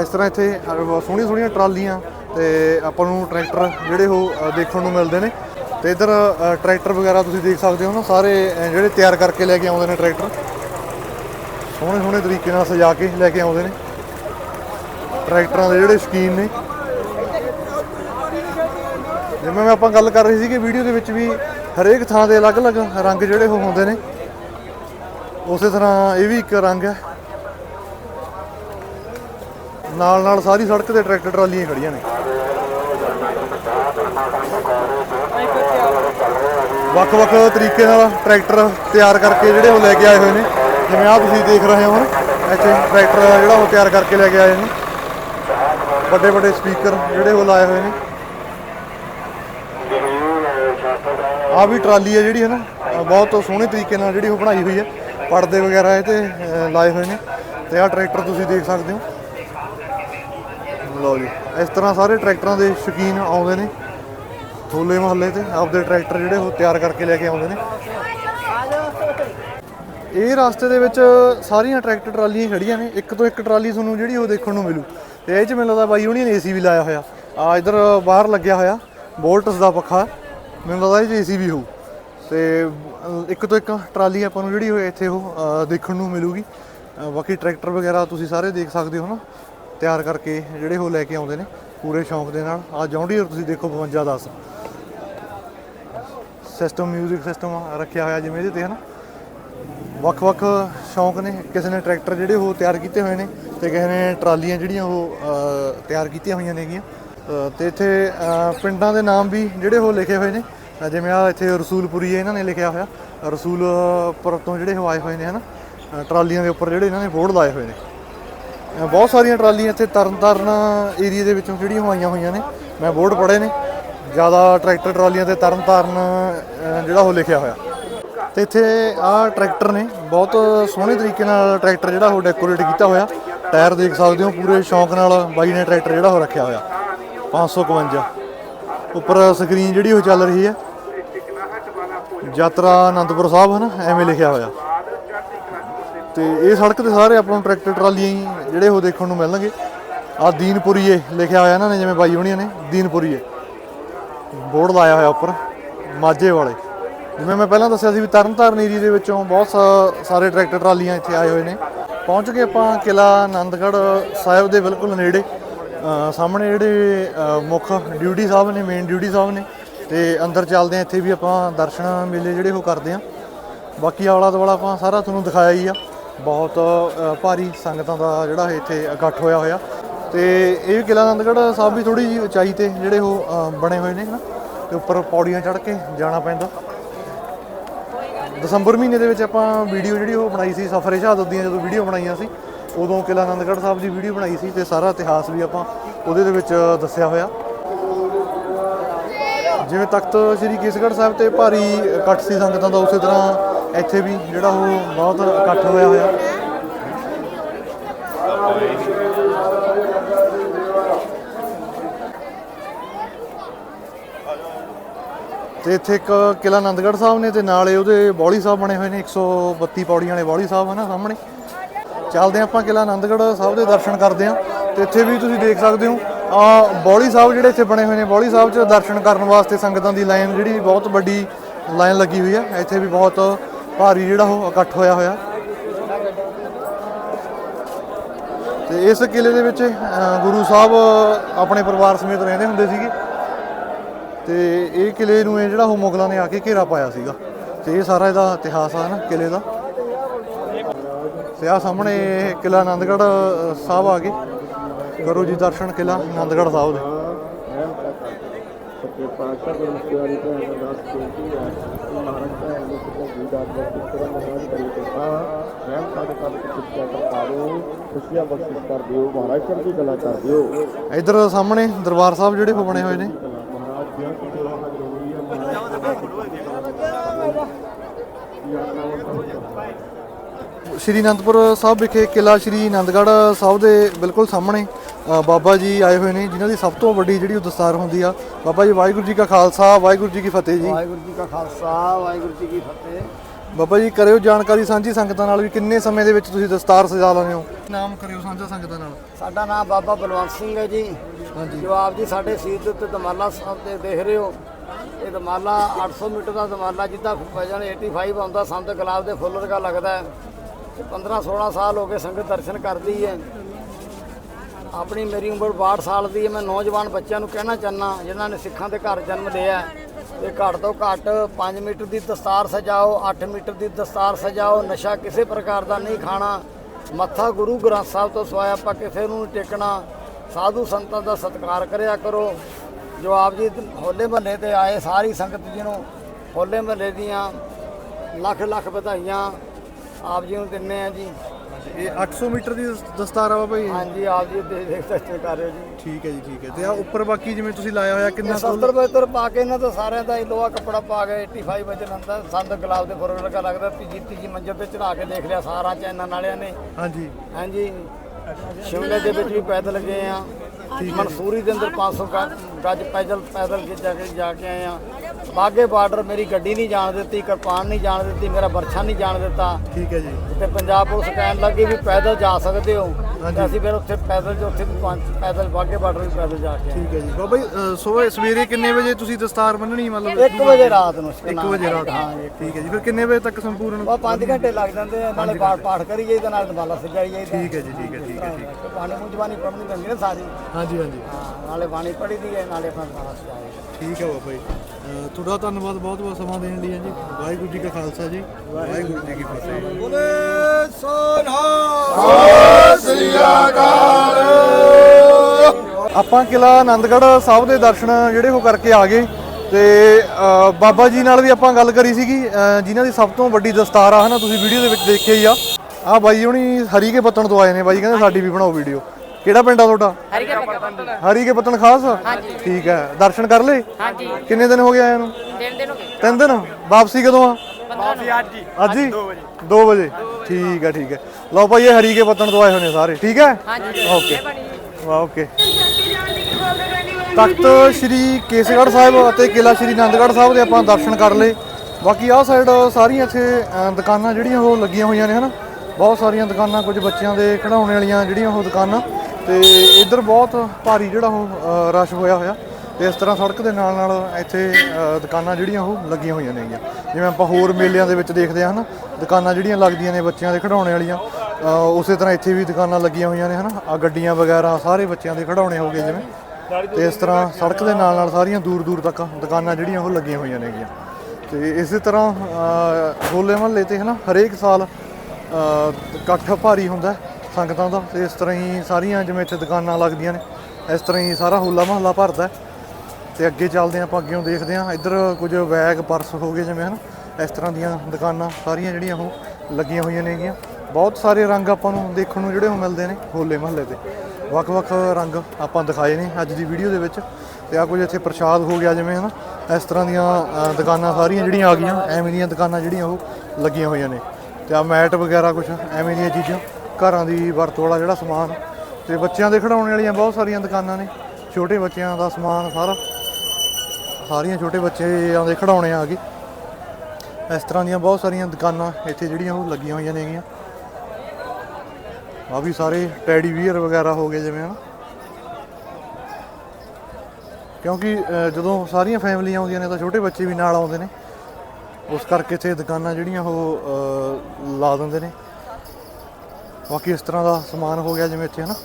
S1: ਇਸ ਤਰ੍ਹਾਂ ਇੱਥੇ ਸੋਹਣੀਆਂ ਸੋਹਣੀਆਂ ਟਰਾਲੀਆਂ ਤੇ ਆਪਾਂ ਨੂੰ ਟਰੈਕਟਰ ਜਿਹੜੇ ਉਹ ਦੇਖਣ ਨੂੰ ਮਿਲਦੇ ਨੇ। ਤੇ ਇਧਰ ਟਰੈਕਟਰ ਵਗੈਰਾ ਤੁਸੀਂ ਦੇਖ ਸਕਦੇ ਹੋ ਨਾ, ਸਾਰੇ ਜਿਹੜੇ ਤਿਆਰ ਕਰਕੇ ਲੈ ਕੇ ਆਉਂਦੇ ਨੇ ਟਰੈਕਟਰ। ਸੋਹਣੇ ਸੋਹਣੇ ਤਰੀਕੇ ਨਾਲ ਸਜਾ ਕੇ ਲੈ ਕੇ ਆਉਂਦੇ ਨੇ। ਟਰੈਕਟਰਾਂ ਦੇ ਜਿਹੜੇ ਸ਼ੌਕੀਨ ਨੇ। ਜਿਵੇਂ ਮੈਂ ਆਪਾਂ ਗੱਲ ਕਰ ਰਹੀ ਸੀ ਕਿ ਵੀਡੀਓ ਦੇ ਵਿੱਚ ਵੀ ਹਰੇਕ ਥਾਂ ਦੇ ਅਲੱਗ-ਅਲੱਗ ਰੰਗ ਜਿਹੜੇ ਉਹ ਹੁੰਦੇ ਨੇ। ਉਸੇ ਤਰ੍ਹਾਂ ਇਹ ਵੀ ਇੱਕ ਰੰਗ ਹੈ। ਨਾਲ ਨਾਲ ਸਾਰੀ ਸੜਕ ਤੇ ਟਰੈਕਟਰ ਟਰਾਲੀਆਂ ਖੜੀਆਂ ਨੇ। ਵੱਖ-ਵੱਖ ਤਰੀਕੇ ਨਾਲ ਟਰੈਕਟਰ ਤਿਆਰ ਕਰਕੇ ਜਿਹੜੇ ਉਹ ਲੈ ਕੇ ਆਏ ਹੋਏ ਨੇ। ਜਿਵੇਂ ਆਹ ਤੁਸੀਂ ਦੇਖ ਰਹੇ ਹੋ ਹੁਣ ਇੱਥੇ ਟਰੈਕਟਰ ਜਿਹੜਾ ਉਹ ਤਿਆਰ ਕਰਕੇ ਲੈ ਕੇ ਆਏ ਨੇ। ਵੱਡੇ ਵੱਡੇ ਸਪੀਕਰ ਜਿਹੜੇ ਉਹ ਲਾਏ ਹੋਏ ਨੇ। ਆ ਵੀ ਟਰਾਲੀ ਹੈ ਜਿਹੜੀ ਹੈ ਨਾ ਬਹੁਤ ਸੋਹਣੇ ਤਰੀਕੇ ਨਾਲ ਜਿਹੜੀ ਉਹ ਬਣਾਈ ਹੋਈ ਹੈ। ਪਰਦੇ ਵਗੈਰਾ ਇਹ ਤੇ ਲਾਏ ਹੋਏ ਨੇ। ਤੇ ਆਹ ਟਰੈਕਟਰ ਤੁਸੀਂ ਦੇਖ ਸਕਦੇ ਹੋ। ਲਓ ਜੀ, ਇਸ ਤਰ੍ਹਾਂ ਸਾਰੇ ਟਰੈਕਟਰਾਂ ਦੇ ਸ਼ੌਕੀਨ ਆਉਂਦੇ ਨੇ। ਹੋਲੇ ਮਹੱਲੇ ਤੇ ਆਪਦੇ ਟਰੈਕਟਰ ਜਿਹੜੇ ਉਹ ਤਿਆਰ ਕਰਕੇ ਲੈ ਕੇ ਆਉਂਦੇ ਨੇ। ਇਹ ਰਸਤੇ ਦੇ ਵਿੱਚ ਸਾਰੀਆਂ ਟਰੈਕਟਰ ਟਰਾਲੀਆਂ ਖੜੀਆਂ ਨੇ। ਇੱਕ ਤੋਂ ਇੱਕ ਟਰਾਲੀ ਤੁਹਾਨੂੰ ਜਿਹੜੀ ਉਹ ਦੇਖਣ ਨੂੰ ਮਿਲੂ। ਤੇ ਇਹ ਚ ਮੈਨੂੰ ਲੱਗਦਾ ਬਾਈ ਹੁਣੀ ਨੇ ਏਸੀ ਵੀ ਲਾਇਆ ਹੋਇਆ। ਆ ਇਧਰ ਬਾਹਰ ਲੱਗਿਆ ਹੋਇਆ। ਵੋਲਟਸ ਦਾ ਪੱਖਾ। ਮੈਨੂੰ ਲੱਗਦਾ ਇਹ ਚ ਏਸੀ ਵੀ ਹੋਊ। ਤੇ ਇੱਕ ਤੋਂ ਇੱਕ ਟਰਾਲੀ ਆਪਾਂ ਨੂੰ ਜਿਹੜੀ ਉਹ ਇੱਥੇ ਉਹ ਦੇਖਣ ਨੂੰ ਮਿਲੂਗੀ। ਬਾਕੀ ਟਰੈਕਟਰ ਵਗੈਰਾ ਤੁਸੀਂ ਸਾਰੇ ਦੇਖ ਸਕਦੇ ਹੋ ਨਾ। ਤਿਆਰ ਕਰਕੇ ਜਿਹੜੇ ਉਹ ਲੈ ਕੇ ਆਉਂਦੇ ਨੇ, ਪੂਰੇ ਸ਼ੌਂਕ ਦੇ ਨਾਲ। ਆ ਜੌਂਡੀਅਰ ਤੁਸੀਂ ਦੇਖੋ 5210 ਸਿਸਟਮ 뮤직 ਸਿਸਟਮ ਰੱਖਿਆ ਹੋਇਆ ਜਿਵੇਂ ਇਹਦੇ ਤੇ, ਹਨਾ? ਵੱਖ-ਵੱਖ ਸ਼ੌਂਕ ਨੇ। ਕਿਸੇ ਨੇ ਟਰੈਕਟਰ ਜਿਹੜੇ ਉਹ ਤਿਆਰ ਕੀਤੇ ਹੋਏ ਨੇ ਤੇ ਕਿਸੇ ਨੇ ਟਰਾਲੀਆਂ ਜਿਹੜੀਆਂ ਉਹ ਤਿਆਰ ਕੀਤੀਆਂ ਹੋਈਆਂ ਨੇਗੀਆਂ। ਅ, ਤੇ ਇੱਥੇ ਪਿੰਡਾਂ ਦੇ ਨਾਮ ਵੀ ਜਿਹੜੇ ਉਹ ਲਿਖੇ ਹੋਏ ਨੇ। ਜਿਵੇਂ ਆ ਇੱਥੇ ਰਸੂਲਪੁਰੀ ਇਹਨਾਂ ਨੇ ਲਿਖਿਆ ਹੋਇਆ। ਰਸੂਲਪੁਰ ਤੋਂ ਜਿਹੜੇ ਹਵਾਏ ਹੋਏ ਨੇ ਹਨਾ? ਅ, ਟਰਾਲੀਆਂ ਦੇ ਉੱਪਰ ਜਿਹੜੇ ਇਹਨਾਂ ਨੇ ਬੋਰਡ ਲਾਏ ਹੋਏ ਨੇ। ਬਹੁਤ ਸਾਰੀਆਂ ਟਰਾਲੀਆਂ ਇੱਥੇ ਤਰਨਤਾਰਨ ਏਰੀਆ ਦੇ ਵਿੱਚੋਂ ਜਿਹੜੀਆਂ ਉਹ ਹੋਈਆਂ ਨੇ। ਮੈਂ ਬੋਰਡ ਪੜ੍ਹੇ ਨੇ। ਜ਼ਿਆਦਾ ਟਰੈਕਟਰ ਟਰਾਲੀਆਂ ਤੇ ਤਰਨਤਾਰਨ ਅ, ਜਿਹੜਾ ਉਹ ਲਿਖਿਆ ਹੋਇਆ। ਤੇ ਇੱਥੇ ਆਹ ਟਰੈਕਟਰ ਨੇ, ਬਹੁਤ ਸੋਹਣੇ ਤਰੀਕੇ ਨਾਲ ਟਰੈਕਟਰ ਜਿਹੜਾ ਉਹ ਡੈਕੋਰੇਟ ਕੀਤਾ ਹੋਇਆ। ਟਾਇਰ ਦੇਖ ਸਕਦੇ ਹੋ, ਪੂਰੇ ਸ਼ੌਂਕ ਨਾਲ ਬਾਈ ਨੇ ਟਰੈਕਟਰ ਜਿਹੜਾ ਉਹ ਰੱਖਿਆ ਹੋਇਆ। 552 ਉੱਪਰ ਸਕਰੀਨ ਜਿਹੜੀ ਉਹ ਚੱਲ ਰਹੀ ਹੈ। ਯਾਤਰਾ ਆਨੰਦਪੁਰ ਸਾਹਿਬ ਹੈ ਨਾ ਐਵੇਂ ਲਿਖਿਆ ਹੋਇਆ। ਤੇ ਇਹ ਸੜਕ ਤੇ ਸਾਰੇ ਆਪਾਂ ਨੂੰ ਟਰੈਕਟਰ ਟਰਾਲੀਆਂ ਹੀ ਜਿਹੜੇ ਉਹ ਦੇਖਣ ਨੂੰ ਮਿਲਣਗੇ। ਆ ਦੀਨਪੁਰੀਏ ਲਿਖਿਆ ਹੋਇਆ ਇਹਨਾਂ ਨੇ, ਜਿਵੇਂ ਬਾਈ ਹੋਣੀਆਂ ਨੇ, ਦੀਨਪੁਰੀਏ। ਬੋਰਡ ਲਾਇਆ ਹੋਇਆ ਉੱਪਰ, ਮਾਝੇ ਵਾਲੇ। ਜਿਵੇਂ ਮੈਂ ਪਹਿਲਾਂ ਦੱਸਿਆ ਸੀ ਵੀ ਤਰਨਤਾਰਨ ਏਰੀਆ ਦੇ ਵਿੱਚੋਂ ਬਹੁਤ ਸਾ- ਸਾਰੇ ਟਰੈਕਟਰ ਟਰਾਲੀਆਂ ਇੱਥੇ ਆਏ ਹੋਏ ਨੇ। ਪਹੁੰਚ ਗਏ ਆਪਾਂ ਕਿਲਾ ਆਨੰਦਗੜ੍ਹ ਸਾਹਿਬ ਦੇ ਬਿਲਕੁਲ ਨੇੜੇ ਸਾਹਮਣੇ ਜਿਹੜੇ ਮੁੱਖ ਡਿਊਟੀ ਸਾਹਿਬ ਨੇ ਮੇਨ ਡਿਊਟੀ ਸਾਹਿਬ ਨੇ ਤੇ ਅੰਦਰ ਚੱਲਦੇ ਆ, ਇੱਥੇ ਵੀ ਆਪਾਂ ਦਰਸ਼ਨ ਮੇਲੇ ਜਿਹੜੇ ਉਹ ਕਰਦੇ ਆ। ਬਾਕੀ ਆਲਾ ਦੁਆਲਾ ਆਪਾਂ ਸਾਰਾ ਤੁਹਾਨੂੰ ਦਿਖਾਇਆ ਹੀ ਆ। ਬਹੁਤ ਭਾਰੀ ਸੰਗਤਾਂ ਦਾ ਜਿਹੜਾ ਇੱਥੇ ਇਕੱਠ ਹੋਇਆ ਹੋਇਆ। ਤੇ ਇਹ ਕਿਲਾ ਆਨੰਦਗੜ੍ਹ ਸਾਹਿਬ ਵੀ ਥੋੜੀ ਜਿਹੀ ਉਚਾਈ ਤੇ ਜਿਹੜੇ ਉਹ ਬਣੇ ਹੋਏ ਨੇ ਨਾ ਤੇ ਉੱਪਰ ਪੌੜੀਆਂ ਚੜ੍ਹ ਕੇ ਜਾਣਾ ਪੈਂਦਾ। ਦਸੰਬਰ ਮਹੀਨੇ ਦੇ ਵਿੱਚ ਆਪਾਂ ਵੀਡੀਓ ਜਿਹੜੀ ਉਹ ਬਣਾਈ ਸੀ, ਸਫਰੇ ਸ਼ਹਾਦਤ ਦੀਆਂ ਜਦੋਂ ਵੀਡੀਓ ਬਣਾਈਆਂ ਸੀ, ਉਦੋਂ ਕਿਲਾ ਆਨੰਦਗੜ੍ਹ ਸਾਹਿਬ ਦੀ ਵੀਡੀਓ ਬਣਾਈ ਸੀ ਤੇ ਸਾਰਾ ਇਤਿਹਾਸ ਵੀ ਆਪਾਂ ਉਹਦੇ ਦੇ ਵਿੱਚ ਦੱਸਿਆ ਹੋਇਆ। ਜਿਵੇਂ ਤਖਤ ਸ੍ਰੀ ਕੇਸਗੜ੍ਹ ਸਾਹਿਬ ਤੇ ਭਾਰੀ ਇਕੱਠ ਸੀ ਸੰਗਤਾਂ ਦਾ, ਉਸੇ ਤਰ੍ਹਾਂ ਇੱਥੇ ਵੀ ਜਿਹੜਾ ਉਹ ਬਹੁਤ ਇਕੱਠ ਹੋਇਆ ਹੋਇਆ। ਤੇ ਇੱਥੇ ਇੱਕ ਕਿਲਾ ਆਨੰਦਗੜ੍ਹ ਸਾਹਿਬ ਨੇ ਤੇ ਨਾਲੇ ਉਹਦੇ ਬੌਲੀ ਸਾਹਿਬ ਬਣੇ ਹੋਏ ਨੇ 132 ਪੌੜੀਆਂ ਵਾਲੇ ਬੌਲੀ ਸਾਹਿਬ ਹਨ ਸਾਹਮਣੇ। ਚੱਲਦੇ ਹਾਂ ਆਪਾਂ ਕਿਲਾ ਆਨੰਦਗੜ੍ਹ ਸਾਹਿਬ ਦੇ ਦਰਸ਼ਨ ਕਰਦੇ ਹਾਂ ਤੇ ਇੱਥੇ ਵੀ ਤੁਸੀਂ ਦੇਖ ਸਕਦੇ ਹੋ, ਆ ਬੌਲੀ ਸਾਹਿਬ ਜਿਹੜੇ ਇੱਥੇ ਬਣੇ ਹੋਏ ਨੇ, ਬੌਲੀ ਸਾਹਿਬ 'ਚ ਦਰਸ਼ਨ ਕਰਨ ਵਾਸਤੇ ਸੰਗਤਾਂ ਦੀ ਲਾਈਨ ਜਿਹੜੀ ਬਹੁਤ ਵੱਡੀ ਲਾਈਨ ਲੱਗੀ ਹੋਈ ਹੈ ਇੱਥੇ ਵੀ ਬਹੁਤ ਭਾਰੀ ਜਿਹੜਾ ਉਹ ਇਕੱਠ ਹੋਇਆ ਹੋਇਆ। ਤੇ ਇਸ ਕਿਲੇ ਦੇ ਵਿੱਚ ਗੁਰੂ ਸਾਹਿਬ ਆਪਣੇ ਪਰਿਵਾਰ ਸਮੇਤ ਰਹਿੰਦੇ ਹੁੰਦੇ ਸੀਗੇ। ਤੇ ਇਹ ਕਿਲੇ ਨੂੰ ਇਹ ਜਿਹੜਾ ਉਹ ਮੁਗਲਾਂ ਨੇ ਆ ਕੇ ਘੇਰਾ ਪਾਇਆ ਸੀਗਾ ਤੇ ਇਹ ਸਾਰਾ ਇਹਦਾ ਇਤਿਹਾਸ ਆ ਨਾ ਕਿਲੇ ਦਾ ਤੇ ਆ ਸਾਹਮਣੇ ਇਹ ਕਿਲਾ ਆਨੰਦਗੜ੍ਹ ਸਾਹਿਬ ਆ ਗਏ ਕਰੋ ਜੀ ਦਰਸ਼ਨ ਕਿਲਾ ਆਨੰਦਗੜ੍ਹ ਸਾਹਿਬ ਦੇ
S4: ਦਾ ਮੁਖ
S1: ਇਧਰ ਸਾਹਮਣੇ ਦਰਬਾਰ ਸਾਹਿਬ ਜਿਹੜੇ ਬਣੇ ਹੋਏ ਨੇ ਸ਼੍ਰੀ ਅਨੰਦਪੁਰ ਸਾਹਿਬ ਵਿਖੇ ਕਿਲਾ ਸ਼੍ਰੀ ਆਨੰਦਗੜ੍ਹ ਸਾਹਿਬ ਦੇ ਬਿਲਕੁਲ ਸਾਹਮਣੇ ਬਾਬਾ ਜੀ ਆਏ ਹੋਏ ਨੇ ਜਿਨ੍ਹਾਂ ਦੀ ਸਭ ਤੋਂ ਵੱਡੀ ਜਿਹੜੀ ਉਹ ਦਸਤਾਰ ਹੁੰਦੀ ਆ। ਬਾਬਾ ਜੀ ਵਾਹਿਗੁਰੂ ਜੀ ਕਾ ਖਾਲਸਾ ਵਾਹਿਗੁਰੂ ਜੀ ਕੀ ਫਤਿਹ ਜੀ।
S2: ਵਾਹਿਗੁਰੂ ਜੀ ਕਾ ਖਾਲਸਾ ਵਾਹਿਗੁਰੂ ਜੀ ਕੀ ਫਤਿਹ।
S1: ਬਾਬਾ ਜੀ ਕਰਿਓ ਜਾਣਕਾਰੀ ਸਾਂਝੀ ਸੰਗਤਾਂ ਨਾਲ ਵੀ ਕਿੰਨੇ ਸਮੇਂ ਦੇ ਵਿੱਚ ਤੁਸੀਂ ਦਸਤਾਰ ਸਜਾ ਲੈਂਦੇ ਹੋ? ਨਾਮ ਕਰਿਓ ਸਾਂਝਾ ਸੰਗਤਾਂ ਨਾਲ।
S2: ਸਾਡਾ ਨਾਮ ਬਾਬਾ ਬਲਵੰਤ ਸਿੰਘ ਹੈ ਜੀ।
S1: ਹਾਂਜੀ।
S2: ਜੋ ਆਪ ਜੀ ਸਾਡੇ ਸੀਟ ਦੇ ਉੱਤੇ ਦਮਾਲਾ ਸਾਹਿਬ ਤੇ ਦੇਖ ਰਹੇ ਹੋ। ਇਹ ਦਮਾਲਾ 800 ਮੀਟਰ ਦਾ ਦਮਾਲਾ ਜਿੱਦਾਂ ਵਜਨ 85 ਆਉਂਦਾ ਸੰਤ ਗੁਲਾਬ ਦੇ ਫੁੱਲ ਵਰਗਾ ਲੱਗਦਾ ਹੈ। 15 16 ਸਾਲ ਹੋ ਗਏ ਸੰਗਤ ਦਰਸ਼ਨ ਕਰਦੀ ਹੈ। ਆਪਣੀ ਮੇਰੀ ਉਮਰ 62 ਸਾਲ ਦੀ ਹੈ ਮੈਂ ਨੌਜਵਾਨ ਬੱਚਿਆਂ ਨੂੰ ਕਹਿਣਾ ਚਾਹਨਾ ਜਿਨ੍ਹਾਂ ਨੇ ਸਿੱਖਾਂ ਦੇ ਘਰ ਜਨਮ ਲਿਆ ਹੈ, ਤੇ ਘੱਟ ਤੋਂ ਘੱਟ 5 ਮੀਟਰ ਦੀ ਦਸਤਾਰ ਸਜਾਓ 8 ਮੀਟਰ ਦੀ ਦਸਤਾਰ ਸਜਾਓ ਨਸ਼ਾ ਕਿਸੇ ਪ੍ਰਕਾਰ ਦਾ ਨਹੀਂ ਖਾਣਾ। ਮੱਥਾ ਗੁਰੂ ਗ੍ਰੰਥ ਸਾਹਿਬ ਤੋਂ ਸਵਾਇਆ ਆਪਾਂ ਕਿਸੇ ਨੂੰ ਨਹੀਂ ਟੇਕਣਾ। ਸਾਧੂ ਸੰਤਾਂ ਦਾ ਸਤਿਕਾਰ ਕਰਿਆ ਕਰੋ। ਜੋ ਆਪ ਜੀ ਹੋਲੇ ਮਹੱਲੇ ਤੇ ਆਏ ਸਾਰੀ ਸੰਗਤ ਜੀ ਨੂੰ ਹੋਲੇ ਮਹੱਲੇ ਦੀਆਂ ਲੱਖ ਲੱਖ ਵਧਾਈਆਂ ਆਪ ਜੀ ਨੂੰ ਦਿੰਨੇ ਆ ਜੀ।
S1: ਇਹ 800 ਮੀਟਰ ਦੀ ਦਸ- ਦਸਤਾਰ ਆ ਜੀ?
S2: ਹਾਂਜੀ ਆਪ ਜੀ ਦੇਖ ਦੇਖ ਦਰਸ਼ਨ ਕਰ ਰਹੇ ਹੋ ਜੀ।
S1: ਠੀਕ ਹੈ ਜੀ ਠੀਕ ਹੈ। ਤੇ ਆ ਉੱਪਰ ਬਾਕੀ ਜਿਵੇਂ ਤੁਸੀਂ ਲਾਇਆ ਹੋਇਆ ਕਿੰਨਾ ਕੁ-
S2: 70 ਬਹੱਤਰ ਪਾ ਕੇ ਇਹਨਾਂ ਤੋਂ ਸਾਰਿਆਂ ਦਾ ਹੀ ਲੋਹਾ ਕੱਪੜਾ ਪਾ ਕੇ 85 ਵਜਨ ਆਉਂਦਾ ਸੰਦ ਗੁਲਾਬ ਦੇ ਫੁੱਲ ਵਰਗਾ ਲੱਗਦਾ ਤੀਜੀ ਤੀਜੀ ਮੰਜ਼ਲ ਤੇ ਚੜਾ ਕੇ ਦੇਖ ਲਿਆ ਸਾਰਾ ਚੈਨਲ ਵਾਲਿਆਂ ਨੇ।
S1: ਹਾਂਜੀ।
S2: ਹਾਂਜੀ। ਸ਼ਿਮਲੇ ਦੇ ਵਿੱਚ ਵੀ ਪੈਦਲ ਗਏ ਆ। ਮਨਸੂਰੀ ਦੇ ਅੰਦਰ 500 ਗ- ਗੱਜ ਪੈਦਲ ਪੈਦਲ ਕੇ ਜਾ ਕੇ ਜਾ ਕੇ ਆਏ ਆ ਬਾਗੇ ਬਾਰਡਰ ਮੇਰੀ ਗੱਡੀ ਨਹੀਂ ਜਾਣ ਦਿੱਤੀ ਕਿਰਪਾਨ ਨਹੀਂ ਜਾਣ ਦਿੱਤੀ ਮੇਰਾ ਬਰਛਾ ਨਹੀਂ ਜਾਣ ਦਿੱਤਾ।
S1: ਠੀਕ ਹੈ ਜੀ।
S2: ਤੇ ਪੰਜਾਬ ਪੁਲਿਸ ਕਹਿਣ ਲੱਗੀ ਵੀ ਪੈਦਲ ਜਾ ਸਕਦੇ ਹੋ। ਅਸੀਂ ਫਿਰ ਉੱਥੇ ਪੈਦਲ ਜੋ ਉੱਥੇ ਵੀ ਪੰਜ ਪੈਦਲ ਬਾਗੇ ਬਾਰਡਰ ਵੀ ਪੈਦਲ ਜਾ ਕੇ
S1: ਠੀਕ ਹੈ ਜੀ। ਬਾਬਾ ਜੀ ਅ, ਸਵੇਰੇ ਸਵੇਰੇ ਕਿੰਨੇ ਵਜੇ ਤੁਸੀਂ ਦਸਤਾਰ ਬੰਨਣੀ ਮਤਲਬ?
S2: 1 ਵਜੇ ਰਾਤ ਨੂੰ
S1: 1 ਵਜੇ ਰਾਤ
S2: ਹਾਂ ਜੀ।
S1: ਠੀਕ ਹੈ ਜੀ। ਫਿਰ ਕਿੰਨੇ ਵਜੇ ਤੱਕ ਸੰਪੂਰਨ?
S2: ਬਾ 5 ਘੰਟੇ ਲੱਗ ਜਾਂਦੇ ਆ ਨਾਲੇ ਪਾਠ ਪਾਠ ਕਰੀ ਜਾਈਦਾ ਨਾਲੇ ਦਮਾਲਾ ਸਜਾਈ ਜਾਈਦਾ।
S1: ਠੀਕ ਹੈ ਜੀ ਠੀਕ ਹੈ ਠੀਕ ਹੈ ਠੀਕ
S2: ਬਾਣੀ ਨੂੰ ਜਵਾਨੀ ਪੜ੍ਹਨੀ ਪੈਂਦੀ ਨਾ ਸਾਰੀ।
S1: ਹਾਂਜੀ ਹਾਂਜੀ।
S2: ਹਾਂ ਨਾਲੇ ਬਾਣੀ ਪੜ੍ਹੀ ਦੀ ਹੈ ਨਾਲੇ ਆਪਣਾ ਦਮਾਲਾ ਸਜਾਇਆ
S1: ਠੀਕ ਹੈ ਬਾਬਾ ਜੀ। ਅ, ਤੁਹਾਡਾ ਧੰਨਵਾਦ ਬਹੁਤ ਬਹੁਤ ਸਮਾਂ ਦੇਣ ਲਈ ਹੈ ਜੀ। ਵਾਹਿਗੁਰੂ ਜੀ ਕਾ ਖਾਲਸਾ ਜੀ। ਵਾਹਿਗੁਰੂ ਜੀ ਕੀ ਫਤਿਹ। ਆਪਾਂ ਕਿਲਾ ਆਨੰਦਗੜ੍ਹ ਸਾਹਿਬ ਦੇ ਦਰਸ਼ਨ ਜਿਹੜੇ ਉਹ ਕਰਕੇ ਆ ਗਏ ਤੇ ਬਾਬਾ ਜੀ ਨਾਲ ਵੀ ਆਪਾਂ ਗੱਲ ਕਰੀ ਸੀਗੀ ਜਿਨ੍ਹਾਂ ਦੀ ਸਭ ਤੋਂ ਵੱਡੀ ਦਸਤਾਰ ਆ ਹਨਾ ਤੁਸੀਂ ਵੀਡੀਓ ਦੇ ਵਿੱਚ ਦੇਖਿਆ ਹੀ ਆ। ਆ ਬਾਈ ਹੁਣੀ ਹਰੀ ਕੇ ਪੱਤਣ ਤੋਂ ਆਏ ਨੇ ਬਾਈ ਕਹਿੰਦੇ ਸਾਡੀ ਵੀ ਬਣਾਓ ਵੀਡੀਓ। ਕਿਹੜਾ ਪਿੰਡ ਆ ਤੁਹਾਡਾ? ਹਰੀ ਕੇ ਪੱਤਣ। ਖਾਸ? ਠੀਕ ਹੈ ਦਰਸ਼ਨ ਕਰ ਲਏ?
S5: ਹਾਂਜੀ।
S1: ਕਿੰਨੇ ਦਿਨ ਹੋ ਗਏ ਆਇਆਂ ਨੂੰ?
S5: ਤਿੰਨ ਦਿਨ ਹੋ ਗਏ।
S1: ਤਿੰਨ ਦਿਨ? ਵਾਪਸੀ ਕਦੋਂ ਆ?
S5: ਵਾਪਸੀ ਅੱਜ ਹੀ।
S1: ਅੱਜ ਹੀ? 2 ਵਜੇ। ਠੀਕ ਹੈ ਠੀਕ ਹੈ ਲਓ ਭਾਈ ਇਹ ਹਰੀ ਕੇ ਪੱਤਣ ਤੋਂ ਆਏ ਹੋਏ ਨੇ ਸਾਰੇ ਠੀਕ ਹੈ
S5: ਹਾਂਜੀ।
S1: ਓਕੇ। ਵਾਹ ਓਕੇ। ਤਖਤ ਸ੍ਰੀ ਕੇਸਗੜ੍ਹ ਸਾਹਿਬ ਅਤੇ ਕਿਲਾ ਸ੍ਰੀ ਆਨੰਦਗੜ੍ਹ ਸਾਹਿਬ ਦੇ ਆਪਾਂ ਦਰਸ਼ਨ ਕਰ ਲਏ। ਬਾਕੀ ਆਹ ਸਾਈਡ ਸਾਰੀਆਂ ਇੱਥੇ ਦੁਕਾਨਾਂ ਜਿਹੜੀਆਂ ਉਹ ਲੱਗੀਆਂ ਹੋਈਆਂ ਨੇ ਹਨਾ? ਬਹੁਤ ਸਾਰੀਆਂ ਦੁਕਾਨਾਂ ਕੁਝ ਬੱਚਿਆਂ ਦੇ ਖਿਡੌਣੇ ਵਾਲੀਆਂ ਜਿਹੜੀਆਂ ਉਹ ਦੁਕਾਨਾਂ। ਤੇ ਇੱਧਰ ਬਹੁਤ ਭਾਰੀ ਜਿਹੜਾ ਉਹ ਰਸ਼ ਹੋਇਆ ਹੋਇਆ। ਤੇ ਇਸ ਤਰ੍ਹਾਂ ਸੜਕ ਦੇ ਨਾਲ ਨਾਲ ਇੱਥੇ ਦੁਕਾਨਾਂ ਜਿਹੜੀਆਂ ਉਹ ਲੱਗੀਆਂ ਹੋਈਆਂ ਨੇਗੀਆਂ। ਜਿਵੇਂ ਆਪਾਂ ਹੋਰ ਮੇਲਿਆਂ ਦੇ ਵਿੱਚ ਦੇਖਦੇ ਹਾਂ, ਹਨਾ? ਦੁਕਾਨਾਂ ਜਿਹੜੀਆਂ ਲੱਗਦੀਆਂ ਨੇ ਬੱਚਿਆਂ ਦੇ ਖਿਡੌਣੇ ਵਾਲੀਆਂ ਉਸੇ ਤਰ੍ਹਾਂ ਇੱਥੇ ਵੀ ਦੁਕਾਨਾਂ ਲੱਗੀਆਂ ਹੋਈਆਂ ਨੇ, ਹਨਾ? ਆ ਗੱਡੀਆਂ ਵਗੈਰਾ ਸਾਰੇ ਬੱਚਿਆਂ ਦੇ ਖਿਡੌਣੇ ਹੋ ਗਏ ਜਿਵੇਂ। ਤੇ ਇਸ ਤਰ੍ਹਾਂ ਸੜਕ ਦੇ ਨਾਲ ਨਾਲ ਸਾਰੀਆਂ ਦੂਰ ਦੂਰ ਤੱਕ ਦੁਕਾਨਾਂ ਜਿਹੜੀਆਂ ਉਹ ਲੱਗੀਆਂ ਹੋਈਆਂ ਨੇਗੀਆਂ। ਤੇ ਇਸੇ ਤਰ੍ਹਾਂ ਹੋਲੇ ਮਹੱਲੇ ਤੇ, ਹਨਾ? ਹਰੇਕ ਸਾਲ ਇਕੱਠ ਭਾਰੀ ਹੁੰਦਾ ਸੰਗਤਾਂ ਦਾ, ਤੇ ਇਸ ਤਰ੍ਹਾਂ ਹੀ ਸਾਰੀਆਂ ਜਿਵੇਂ ਇੱਥੇ ਦੁਕਾਨਾਂ ਲੱਗਦੀਆਂ ਨੇ, ਇਸ ਤਰ੍ਹਾਂ ਹੀ ਸਾਰਾ ਹੋਲਾ ਮਹੱਲਾ ਭਰਦਾ। ਤੇ ਅੱਗੇ ਚੱਲਦੇ ਹਾਂ, ਆਪਾਂ ਅੱਗੇੋਂ ਦੇਖਦੇ ਹਾਂ। ਇੱਧਰ ਕੁਝ ਬੈਗ ਪਰਸ ਹੋ ਗਏ ਜਿਵੇਂ, ਹਨ? ਇਸ ਤਰ੍ਹਾਂ ਦੀਆਂ ਦੁਕਾਨਾਂ, ਸਾਰੀਆਂ ਜਿਹੜੀਆਂ ਉਹ ਲੱਗੀਆਂ ਹੋਈਆਂ ਨੇਗੀਆਂ ਬਹੁਤ ਸਾਰੇ ਰੰਗ ਆਪਾਂ ਨੂੰ ਦੇਖਣ ਨੂੰ ਜਿਹੜੇ ਉਹ ਮਿਲਦੇ ਨੇ, ਹੋਲੇ ਮਹੱਲੇ ਤੇ ਵੱਖ-ਵੱਖ ਰੰਗ ਆਪਾਂ ਦਿਖਾਏ ਨੇ ਅੱਜ ਦੀ ਵੀਡੀਓ ਦੇ ਵਿੱਚ। ਤੇ ਆ ਕੁਝ ਇੱਥੇ ਪ੍ਰਸ਼ਾਦ ਹੋ ਗਿਆ ਜਿਵੇਂ, ਹਨਾ? ਇਸ ਤਰ੍ਹਾਂ ਦੀਆਂ ਦੁਕਾਨਾਂ ਸਾਰੀਆਂ ਜਿਹੜੀਆਂ ਆ ਗਈਆਂ, ਐਵੇਂ ਦੀਆਂ ਦੁਕਾਨਾਂ ਜਿਹੜੀਆਂ ਉਹ ਲੱਗੀਆਂ ਹੋਈਆਂ ਨੇ। ਤੇ ਆ ਮੈਟ ਵਗੈਰਾ ਕੁਝ ਐਵੇਂ ਦੀਆਂ ਚੀਜ਼ਾਂ, ਘਰਾਂ ਦੀ ਵਰਤੋਂ ਵਾਲਾ ਜਿਹੜਾ ਸਮਾਨ। ਤੇ ਬੱਚਿਆਂ ਦੇ ਖਿਡੌਣੇ ਵਾਲੀਆਂ ਬਹੁਤ ਸਾਰੀਆਂ ਦੁਕਾਨਾਂ ਨੇ। ਛੋਟੇ ਬੱਚਿਆਂ ਦਾ ਸਮਾਨ ਸਾਰਾ। ਸਾਰੀਆਂ ਛੋਟੇ ਬੱਚਿਆਂ ਦੇ ਖਿਡੌਣੇ ਆ ਗਏ ਇਸ ਤਰ੍ਹਾਂ ਦੀਆਂ ਬਹੁਤ ਸਾਰੀਆਂ ਦੁਕਾਨਾਂ ਇੱਥੇ ਜਿਹੜੀਆਂ ਉਹ ਲੱਗੀਆਂ ਹੋਈਆਂ ਨੇਗੀਆਂ। ਆ ਵੀ ਸਾਰੇ ਟੈਡੀ ਵੀਅਰ ਵਗੈਰਾ ਹੋ ਗਏ ਜਿਵੇਂ ਹਨਾ। ਕਿਉਂਕਿ ਜਦੋਂ ਸਾਰੀਆਂ ਫੈਮਲੀਆਂ ਆਉਂਦੀਆਂ ਨੇ ਤਾਂ ਛੋਟੇ ਬੱਚੇ ਵੀ ਨਾਲ ਆਉਂਦੇ ਨੇ। ਉਸ ਕਰਕੇ ਇੱਥੇ ਦੁਕਾਨਾਂ ਜਿਹੜੀਆਂ ਉਹ ਲਾ ਦਿੰਦੇ ਨੇ। ਬਾਕੀ ਇਸ ਤਰ੍ਹਾਂ ਦਾ ਸਮਾਨ ਹੋ ਗਿਆ ਜਿਵੇਂ ਇੱਥੇ ਹਨਾ।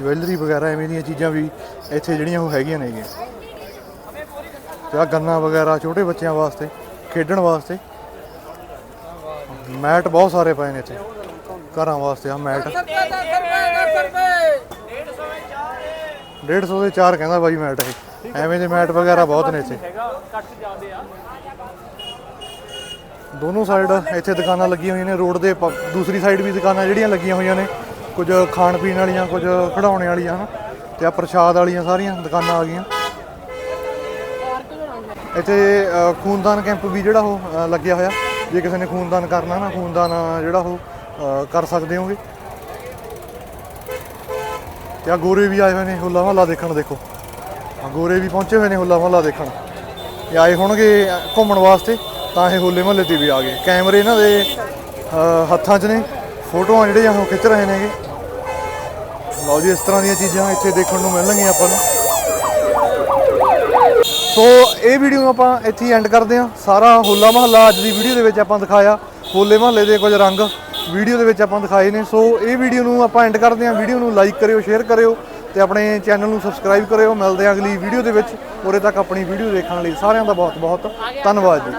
S1: ਜਵੈਲਰੀ ਵਗੈਰਾ ਐਵੇਂ ਦੀਆਂ ਚੀਜ਼ਾਂ ਵੀ ਇੱਥੇ ਜਿਹੜੀਆਂ ਉਹ ਹੈਗੀਆਂ ਨੇਗੀਆਂ। ਤੇ ਆਹ ਗੰਨਾ ਵਗੈਰਾ ਛੋਟੇ ਬੱਚਿਆਂ ਵਾਸਤੇ ਖੇਡਣ ਵਾਸਤੇ। ਮੈਟ ਬਹੁਤ ਸਾਰੇ ਪਏ ਨੇ ਇੱਥੇ ਘਰਾਂ ਵਾਸਤੇ ਆ ਮੈਟ। 150 ਦੇ ਚਾਰ ਕਹਿੰਦਾ ਬਾਈ ਮੈਟ ਇਹ। ਐਵੇਂ ਦੇ ਮੈਟ ਵਗੈਰਾ ਬਹੁਤ ਨੇ ਇੱਥੇ। ਦੋਨੋਂ ਸਾਈਡ ਇੱਥੇ ਦੁਕਾਨਾਂ ਲੱਗੀਆਂ ਹੋਈਆਂ ਨੇ ਰੋਡ ਦੇ ਦੂਸਰੀ ਸਾਈਡ ਵੀ ਦੁਕਾਨਾਂ ਜਿਹੜੀਆਂ ਲੱਗੀਆਂ ਹੋਈਆਂ ਨੇ ਕੁਝ ਖਾਣ ਪੀਣ ਵਾਲੀਆਂ ਕੁਝ ਖਿਡੌਣੇ ਵਾਲੀਆਂ ਹਨ। ਤੇ ਆ ਪ੍ਰਸ਼ਾਦ ਵਾਲੀਆਂ ਸਾਰੀਆਂ ਦੁਕਾਨਾਂ ਆ ਗਈਆਂ। ਇੱਥੇ ਖੂਨਦਾਨ ਕੈਂਪ ਵੀ ਜਿਹੜਾ ਉਹ ਲੱਗਿਆ ਹੋਇਆ। ਜੇ ਕਿਸੇ ਨੇ ਖੂਨਦਾਨ ਕਰਨਾ ਨਾ, ਖੂਨਦਾਨ ਜਿਹੜਾ ਉਹ ਕਰ ਸਕਦੇ ਹੋਗੇ। ਤੇ ਆ ਗੋਰੇ ਵੀ ਆਏ ਹੋਏ ਨੇ ਹੁੱਲਾ ਮਹੱਲਾ ਦੇਖਣ, ਦੇਖੋ। ਗੋਰੇ ਵੀ ਪਹੁੰਚੇ ਹੋਏ ਨੇ ਹੁੱਲਾ ਮਹੱਲਾ ਦੇਖਣ। ਇਹ ਆਏ ਹੋਣਗੇ ਘੁੰਮਣ ਵਾਸਤੇ, ਤਾਂ ਇਹ ਹੋਲੇ ਮਹੱਲੇ ਤੇ ਵੀ ਆ ਗਏ। ਕੈਮਰੇ ਇਹਨਾਂ ਦੇ ਹੱਥਾਂ 'ਚ ਨੇ, ਫੋਟੋਆਂ ਜਿਹੜੀਆਂ ਉਹ ਖਿੱਚ ਰਹੇ ਨੇਗੇ। ਲਓ ਜੀ, ਇਸ ਤਰ੍ਹਾਂ ਦੀਆਂ ਚੀਜ਼ਾਂ ਇੱਥੇ ਦੇਖਣ ਨੂੰ ਮਿਲਣਗੀਆਂ ਆਪਾਂ ਨੂੰ। ਸੋ ਇਹ ਵੀਡੀਓ ਨੂੰ ਆਪਾਂ ਇੱਥੇ ਐਂਡ ਕਰਦੇ ਹਾਂ। ਸਾਰਾ ਹੋਲਾ ਮਹੱਲਾ ਅੱਜ ਦੀ ਵੀਡੀਓ ਦੇ ਵਿੱਚ ਆਪਾਂ ਦਿਖਾਇਆ। ਹੋਲੇ ਮਹੱਲੇ ਦੇ ਕੁਝ ਰੰਗ ਵੀਡੀਓ ਦੇ ਵਿੱਚ ਆਪਾਂ ਦਿਖਾਏ ਨੇ। ਸੋ ਇਹ ਵੀਡੀਓ ਨੂੰ ਆਪਾਂ ਐਂਡ ਕਰਦੇ ਹਾਂ। ਵੀਡੀਓ ਨੂੰ ਲਾਈਕ ਕਰਿਓ ਸ਼ੇਅਰ ਕਰਿਓ ਤੇ ਆਪਣੇ ਚੈਨਲ ਨੂੰ ਸਬਸਕ੍ਰਾਈਬ ਕਰਿਓ। ਮਿਲਦੇ ਹਾਂ ਅਗਲੀ ਵੀਡੀਓ ਦੇ ਵਿੱਚ। ਉਰੇ ਤੱਕ ਆਪਣੀ ਵੀਡੀਓ ਦੇਖਣ ਲਈ ਸਾਰਿਆਂ ਦਾ ਬਹੁਤ ਬਹੁਤ ਧੰਨਵਾਦ ਜੀ।